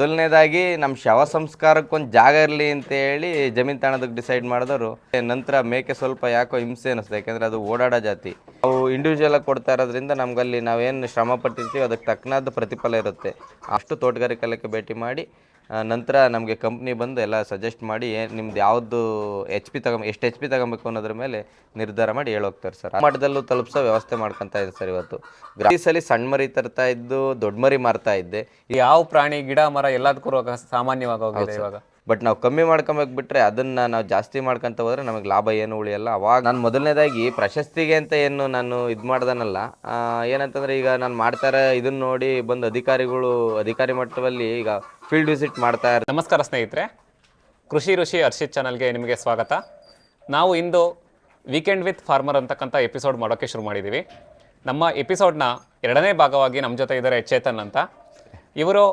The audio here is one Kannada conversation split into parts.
ಮೊದಲನೇದಾಗಿ ನಮ್ಮ ಶವ ಸಂಸ್ಕಾರಕ್ಕೊಂದು ಜಾಗ ಇರಲಿ ಅಂತ ಹೇಳಿ ಜಮೀನ್ ತಾಣದಕ್ಕೆ ಡಿಸೈಡ್ ಮಾಡಿದವರು. ನಂತರ ಮೇಕೆ ಸ್ವಲ್ಪ ಯಾಕೋ ಹಿಂಸೆ ಅನಿಸ್ತದೆ ಯಾಕೆಂದರೆ ಅದು ಓಡಾಡೋ ಜಾತಿ. ಅವು ಇಂಡಿವಿಜುವಲ್ ಆಗಿ ಕೊಡ್ತಾ ಇರೋದ್ರಿಂದ ನಮಗಲ್ಲಿ ನಾವೇನು ಶ್ರಮ ಪಟ್ಟಿರ್ತೀವಿ ಅದಕ್ಕೆ ತಕ್ಕನಾದ ಪ್ರತಿಫಲ ಇರುತ್ತೆ. ಅಷ್ಟು ತೋಟಗಾರಿಕೆ ಭೇಟಿ ಮಾಡಿ ನಂತರ ನಮಗೆ ಕಂಪ್ನಿ ಬಂದು ಎಲ್ಲ ಸಜೆಸ್ಟ್ ಮಾಡಿ ನಿಮ್ದು ಯಾವುದು ಎಚ್ ಪಿ ತಗೊಂಬ ಎಷ್ಟು ಎಚ್ ಪಿ ತಗೊಬೇಕು ಅನ್ನೋದ್ರ ಮೇಲೆ ನಿರ್ಧಾರ ಮಾಡಿ ಹೇಳೋಗ್ತಾರೆ ಸರ್. ಆ ಮಟ್ಟದಲ್ಲೂ ತಲುಪಿಸೋ ವ್ಯವಸ್ಥೆ ಮಾಡ್ಕೊತಾ ಇದೆ ಸರ್ ಇವತ್ತು. ಗ್ರಾಸಲ್ಲಿ ಸಣ್ಣ ಮರಿ ತರ್ತಾ ಇದ್ದು ದೊಡ್ಡ ಮರಿ ಮಾರ್ತಾ ಇದ್ದೆ. ಯಾವ ಪ್ರಾಣಿ ಗಿಡ ಮರ ಎಲ್ಲದಕ್ಕೂ ರೋಗ ಸಾಮಾನ್ಯವಾಗಿ ಹೋಗಿದೆ ಇವಾಗ. ಬಟ್ ನಾವು ಕಮ್ಮಿ ಮಾಡ್ಕೊಬೇಕು ಬಿಟ್ರೆ ಅದನ್ನ ನಾವು ಜಾಸ್ತಿ ಮಾಡ್ಕೊಂತ ಹೋದ್ರೆ ನಮಗೆ ಲಾಭ ಏನು ಉಳಿಯಲ್ಲ. ಅವಾಗ ನಾನು ಮೊದಲನೇದಾಗಿ ಪ್ರಶಸ್ತಿಗೆ ಅಂತ ಏನು ನಾನು ಇದು ಮಾಡ್ದನಲ್ಲ ಏನಂತಂದ್ರೆ ಈಗ ನಾನು ಮಾಡ್ತಾರೆ ಇದನ್ನ ನೋಡಿ ಬಂದು ಅಧಿಕಾರಿಗಳು ಅಧಿಕಾರಿ ಮಟ್ಟದಲ್ಲಿ ಈಗ ಫೀಲ್ಡ್ ವಿಸಿಟ್ ಮಾಡ್ತಾ ಇರ್ತಾರೆ ನಮಸ್ಕಾರ ಸ್ನೇಹಿತರೆ. ಕೃಷಿ ಋಷಿ ಹರ್ಷಿತ್ ಚಾನಲ್ಗೆ ನಿಮಗೆ ಸ್ವಾಗತ. ನಾವು ಇಂದು ವೀಕೆಂಡ್ ವಿತ್ ಫಾರ್ಮರ್ ಅಂತಕ್ಕಂಥ ಎಪಿಸೋಡ್ ಮಾಡೋಕ್ಕೆ ಶುರು ಮಾಡಿದ್ದೀವಿ ನಮ್ಮ ಎಪಿಸೋಡ್ನ ಎರಡನೇ ಭಾಗವಾಗಿ ನಮ್ಮ ಜೊತೆ ಇದ್ದಾರೆ ಚೇತನ್ ಅಂತ. ಇವರು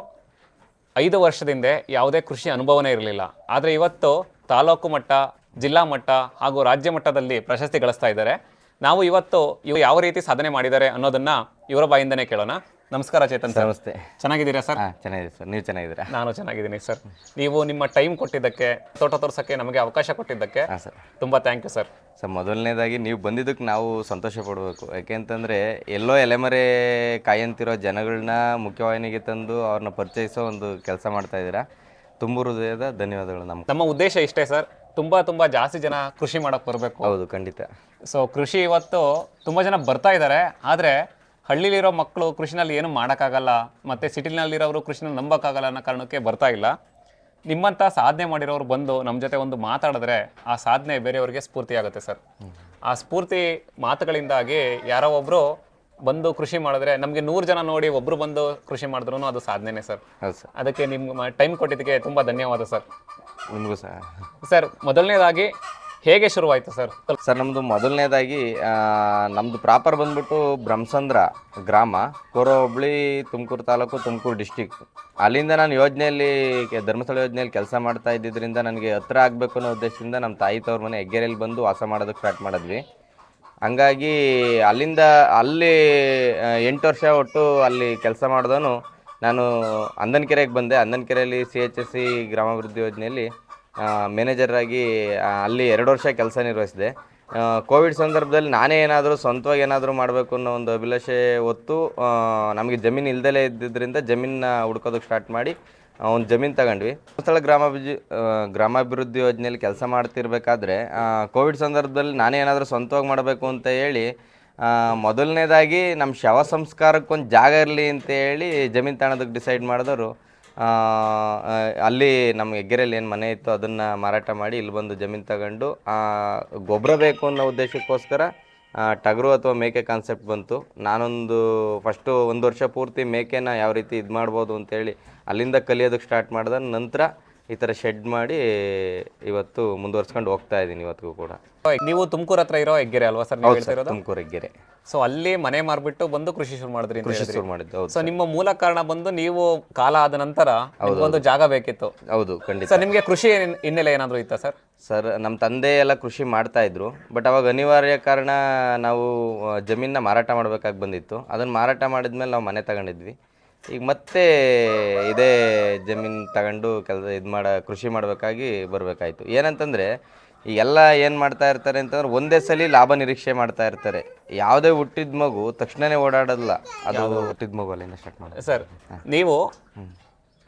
ಐದು ವರ್ಷದಿಂದ ಯಾವುದೇ ಕೃಷಿ ಅನುಭವನೇ ಇರಲಿಲ್ಲ. ಆದರೆ ಇವತ್ತು ತಾಲೂಕು ಮಟ್ಟ, ಜಿಲ್ಲಾ ಮಟ್ಟ ಹಾಗೂ ರಾಜ್ಯ ಮಟ್ಟದಲ್ಲಿ ಪ್ರಶಸ್ತಿ ಗಳಿಸ್ತಾ ಇದ್ದಾರೆ. ನಾವು ಇವತ್ತು ಇವು ಯಾವ ರೀತಿ ಸಾಧನೆ ಮಾಡಿದ್ದಾರೆ ಅನ್ನೋದನ್ನು ಇವರ ಬಾಯಿಂದನೇ ಕೇಳೋಣ. ನಮಸ್ಕಾರ ಚೇತನ್ ಸರ್. ನಮಸ್ತೆ. ಚೆನ್ನಾಗಿದ್ದೀರಾ ಸರ್? ಹಾಂ ಚೆನ್ನಾಗಿದೆ ಸರ್. ನೀವು ಚೆನ್ನಾಗಿದ್ದೀರಾ? ನಾನು ಚೆನ್ನಾಗಿದ್ದೀನಿ ಸರ್. ನೀವು ನಿಮ್ಮ ಟೈಮ್ ಕೊಟ್ಟಿದ್ದಕ್ಕೆ ತೋಟ ತೋರ್ಸೋಕ್ಕೆ ನಮಗೆ ಅವಕಾಶ ಕೊಟ್ಟಿದ್ದಕ್ಕೆ ಹಾಂ ಸರ್. ತುಂಬ ಥ್ಯಾಂಕ್ ಯು ಸರ್. ಸರ್ ಮೊದಲನೇದಾಗಿ ನೀವು ಬಂದಿದ್ದಕ್ಕೆ ನಾವು ಸಂತೋಷ ಪಡಬೇಕು. ಯಾಕೆಂತಂದರೆ ಎಲ್ಲೋ ಎಲೆಮರೆ ಕಾಯಂತಿರೋ ಜನಗಳನ್ನ ಮುಖ್ಯವಾಹಿನಿಗೆ ತಂದು ಅವ್ರನ್ನ ಪರಿಚಯಿಸೋ ಒಂದು ಕೆಲಸ ಮಾಡ್ತಾ ಇದ್ದೀರಾ. ತುಂಬ ಹೃದಯದ ಧನ್ಯವಾದಗಳು ನಮ್ಮ ನಮ್ಮ ಉದ್ದೇಶ ಇಷ್ಟೇ ಸರ್. ತುಂಬಾ ತುಂಬಾ ಜಾಸ್ತಿ ಜನ ಕೃಷಿ ಮಾಡಕ್ ಬರಬೇಕು. ಹೌದು ಖಂಡಿತ. ಸೊ ಕೃಷಿ ಇವತ್ತು ತುಂಬಾ ಜನ ಬರ್ತಾ ಇದ್ದಾರೆ. ಆದರೆ ಹಳ್ಳಿಲಿರೋ ಮಕ್ಕಳು ಕೃಷಿನಲ್ಲಿ ಏನು ಮಾಡೋಕ್ಕಾಗಲ್ಲ ಮತ್ತು ಸಿಟಿಲಿನಲ್ಲಿರೋರು ಕೃಷಿನ ನಂಬೋಕ್ಕಾಗಲ್ಲ ಅನ್ನೋ ಕಾರಣಕ್ಕೆ ಬರ್ತಾ ಇಲ್ಲ. ನಿಮ್ಮಂಥ ಸಾಧನೆ ಮಾಡಿರೋರು ಬಂದು ನಮ್ಮ ಜೊತೆ ಒಂದು ಮಾತಾಡಿದ್ರೆ ಆ ಸಾಧನೆ ಬೇರೆಯವ್ರಿಗೆ ಸ್ಫೂರ್ತಿ ಆಗುತ್ತೆ ಸರ್. ಆ ಸ್ಫೂರ್ತಿ ಮಾತುಗಳಿಂದಾಗಿ ಯಾರೋ ಒಬ್ಬರು ಬಂದು ಕೃಷಿ ಮಾಡಿದ್ರೆ ನಮಗೆ ನೂರು ಜನ ನೋಡಿ ಒಬ್ಬರು ಬಂದು ಕೃಷಿ ಮಾಡಿದ್ರು ಅದು ಸಾಧನೆನೇ ಸರ್. ಅದಕ್ಕೆ ನಿಮ್ಮ ಟೈಮ್ ಕೊಟ್ಟಿದ್ದಕ್ಕೆ ತುಂಬ ಧನ್ಯವಾದ ಸರ್. ನಿಮಗೂ ಸಹ. ಸರ್ ಮೊದಲನೇದಾಗಿ ಹೇಗೆ ಶುರುವಾಯಿತು ಸರ್? ಸರ್ ನಮ್ಮದು ಮೊದಲನೇದಾಗಿ ನಮ್ಮದು ಪ್ರಾಪರ್ ಬಂದ್ಬಿಟ್ಟು ಬ್ರಹ್ಮಸಂದ್ರ ಗ್ರಾಮ ಕೋರ ಹೋಬಳಿ ತುಮಕೂರು ತಾಲೂಕು, ತುಮಕೂರು ಡಿಸ್ಟಿಕ್ ಅಲ್ಲಿಂದ ನಾನು ಯೋಜನೆಯಲ್ಲಿ ಧರ್ಮಸ್ಥಳ ಯೋಜನೆಯಲ್ಲಿ ಕೆಲಸ ಮಾಡ್ತಾ ಇದ್ದಿದ್ದರಿಂದ ನನಗೆ ಹತ್ರ ಆಗಬೇಕು ಅನ್ನೋ ಉದ್ದೇಶದಿಂದ ನಮ್ಮ ತಾಯಿ ತವ್ರ ಮನೆ ಹೆಗ್ಗೆರೆಯಲ್ಲಿ ಬಂದು ವಾಸ ಮಾಡೋದಕ್ಕೆ ಸ್ಟಾರ್ಟ್ ಮಾಡಿದ್ವಿ. ಹಂಗಾಗಿ ಅಲ್ಲಿಂದ ಅಲ್ಲಿ ಎಂಟು ವರ್ಷ ಒಟ್ಟು ಅಲ್ಲಿ ಕೆಲಸ ಮಾಡಿದವನು ನಾನು ಅಂದನಕೆರೆಗೆ ಬಂದೆ. ಅಂದನಕೆರೆಯಲ್ಲಿ ಸಿ ಎಚ್ ಎಸ್ ಸಿ ಗ್ರಾಮಾಭಿವೃದ್ಧಿ ಯೋಜನೆಯಲ್ಲಿ ಮ್ಯಾನೇಜರ್ ಆಗಿ ಅಲ್ಲಿ ಎರಡು ವರ್ಷ ಕೆಲಸ ನಿರ್ವಹಿಸಿದೆ. ಕೋವಿಡ್ ಸಂದರ್ಭದಲ್ಲಿ ನಾನೇ ಏನಾದರೂ ಸ್ವಂತವಾಗಿ ಏನಾದರೂ ಮಾಡಬೇಕು ಅನ್ನೋ ಒಂದು ಅಭಿಲಾಷೆ ಹೊತ್ತು ನಮಗೆ ಜಮೀನು ಇಲ್ದಲೇ ಇದ್ದಿದ್ದರಿಂದ ಜಮೀನನ್ನ ಹುಡ್ಕೋದಕ್ಕೆ ಸ್ಟಾರ್ಟ್ ಮಾಡಿ ಒಂದು ಜಮೀನು ತಗೊಂಡ್ವಿ. ಸ್ಥಳ ಗ್ರಾಮಾಭಿವೃದ್ಧಿ ಆ, ಗ್ರಾಮಾಭಿವೃದ್ಧಿ ಯೋಜನೆಯಲ್ಲಿ ಕೆಲಸ ಮಾಡ್ತಿರ್ಬೇಕಾದ್ರೆ ಕೋವಿಡ್ ಸಂದರ್ಭದಲ್ಲಿ ನಾನೇ ಏನಾದರೂ ಸ್ವಂತವಾಗಿ ಮಾಡಬೇಕು ಅಂತ ಹೇಳಿ ಮೊದಲನೇದಾಗಿ ನಮ್ಮ ಶವ ಸಂಸ್ಕಾರಕ್ಕೊಂದು ಜಾಗ ಇರಲಿ ಅಂತ ಹೇಳಿ ಜಮೀನು ತಾಣದಕ್ಕೆ ಡಿಸೈಡ್ ಮಾಡಿದವರು ಅಲ್ಲಿ ನಮ್ಮ ಹೆಗ್ಗೆರೆಯಲ್ಲಿ ಏನು ಮನೆ ಇತ್ತು ಅದನ್ನು ಮಾರಾಟ ಮಾಡಿ ಇಲ್ಲಿ ಬಂದು ಜಮೀನು ತಗೊಂಡು ಗೊಬ್ಬರ ಬೇಕು ಅನ್ನೋ ಉದ್ದೇಶಕ್ಕೋಸ್ಕರ ಟಗರು ಅಥವಾ ಮೇಕೆ ಕಾನ್ಸೆಪ್ಟ್ ಬಂತು. ನಾನೊಂದು ಫಸ್ಟು ಒಂದು ವರ್ಷ ಪೂರ್ತಿ ಮೇಕೆನ ಯಾವ ರೀತಿ ಇದು ಮಾಡ್ಬೋದು ಅಂತೇಳಿ ಅಲ್ಲಿಂದ ಕಲಿಯೋದಕ್ಕೆ ಸ್ಟಾರ್ಟ್ ಮಾಡಿದ ನಂತರ ಈ ಥರ ಶೆಡ್ ಮಾಡಿ ಇವತ್ತು ಮುಂದುವರ್ಸ್ಕೊಂಡು ಹೋಗ್ತಾ ಇದ್ದೀನಿ ಇವತ್ತಿಗೂ ಕೂಡ. ನೀವು ತುಮಕೂರು ಹತ್ರ ಇರೋ ಹೆಗ್ಗೆರೆ ಅಲ್ವಾ ಸರ್ ತುಮಕೂರು ಹೆಗ್ಗೆರೆ ಸೊ ಅಲ್ಲಿ ಮನೆ ಮಾರ್ಬಿಟ್ಟು ಬಂದು ಕೃಷಿ ಶುರು ಮಾಡಿದ್ರಿ ಅಂತ ಕೃಷಿ ಶುರು ಮಾಡಿದ್ದು ಹೌದು ಸೊ ನಿಮ್ಮ ಮೂಲ ಕಾರಣ ಬಂದು ನೀವು ಕಾಲ ಆದ ನಂತರ ಒಂದು ಜಾಗ ಬೇಕಿತ್ತು. ಹೌದು ಖಂಡಿತ. ಸರ್ ನಿಮಗೆ ಕೃಷಿ ಹಿನ್ನೆಲೆ ಏನಾದರೂ ಇತ್ತಾ ಸರ್? ಸರ್ ನಮ್ಮ ತಂದೆ ಎಲ್ಲ ಕೃಷಿ ಮಾಡ್ತಾ ಇದ್ರು ಬಟ್ ಅವಾಗ ಅನಿವಾರ್ಯ ಕಾರಣ ನಾವು ಜಮೀನನ್ನ ಮಾರಾಟ ಮಾಡಬೇಕಾಗಿ ಬಂದಿತ್ತು. ಅದನ್ನು ಮಾರಾಟ ಮಾಡಿದ್ಮೇಲೆ ನಾವು ಮನೆ ತಗೊಂಡಿದ್ವಿ. ಈಗ ಮತ್ತೆ ಇದೇ ಜಮೀನು ತಗೊಂಡು ಕೆಲಸ ಇದು ಮಾಡ ಕೃಷಿ ಮಾಡಬೇಕಾಗಿ ಬರಬೇಕಾಯ್ತು. ಏನಂತಂದರೆ ಎಲ್ಲ ಏನು ಮಾಡ್ತಾ ಇರ್ತಾರೆ ಅಂತಂದ್ರೆ ಒಂದೇ ಸಲ ಲಾಭ ನಿರೀಕ್ಷೆ ಮಾಡ್ತಾ ಇರ್ತಾರೆ. ಯಾವುದೇ ಹುಟ್ಟಿದ ಮಗು ತಕ್ಷಣನೇ ಓಡಾಡೋದಿಲ್ಲ ಅದು ಹುಟ್ಟಿದ ಮಗು ಅಲ್ಲಿಂದ ಸ್ಟಾರ್ಟ್ ಮಾಡಿ ಸರ್ ನೀವು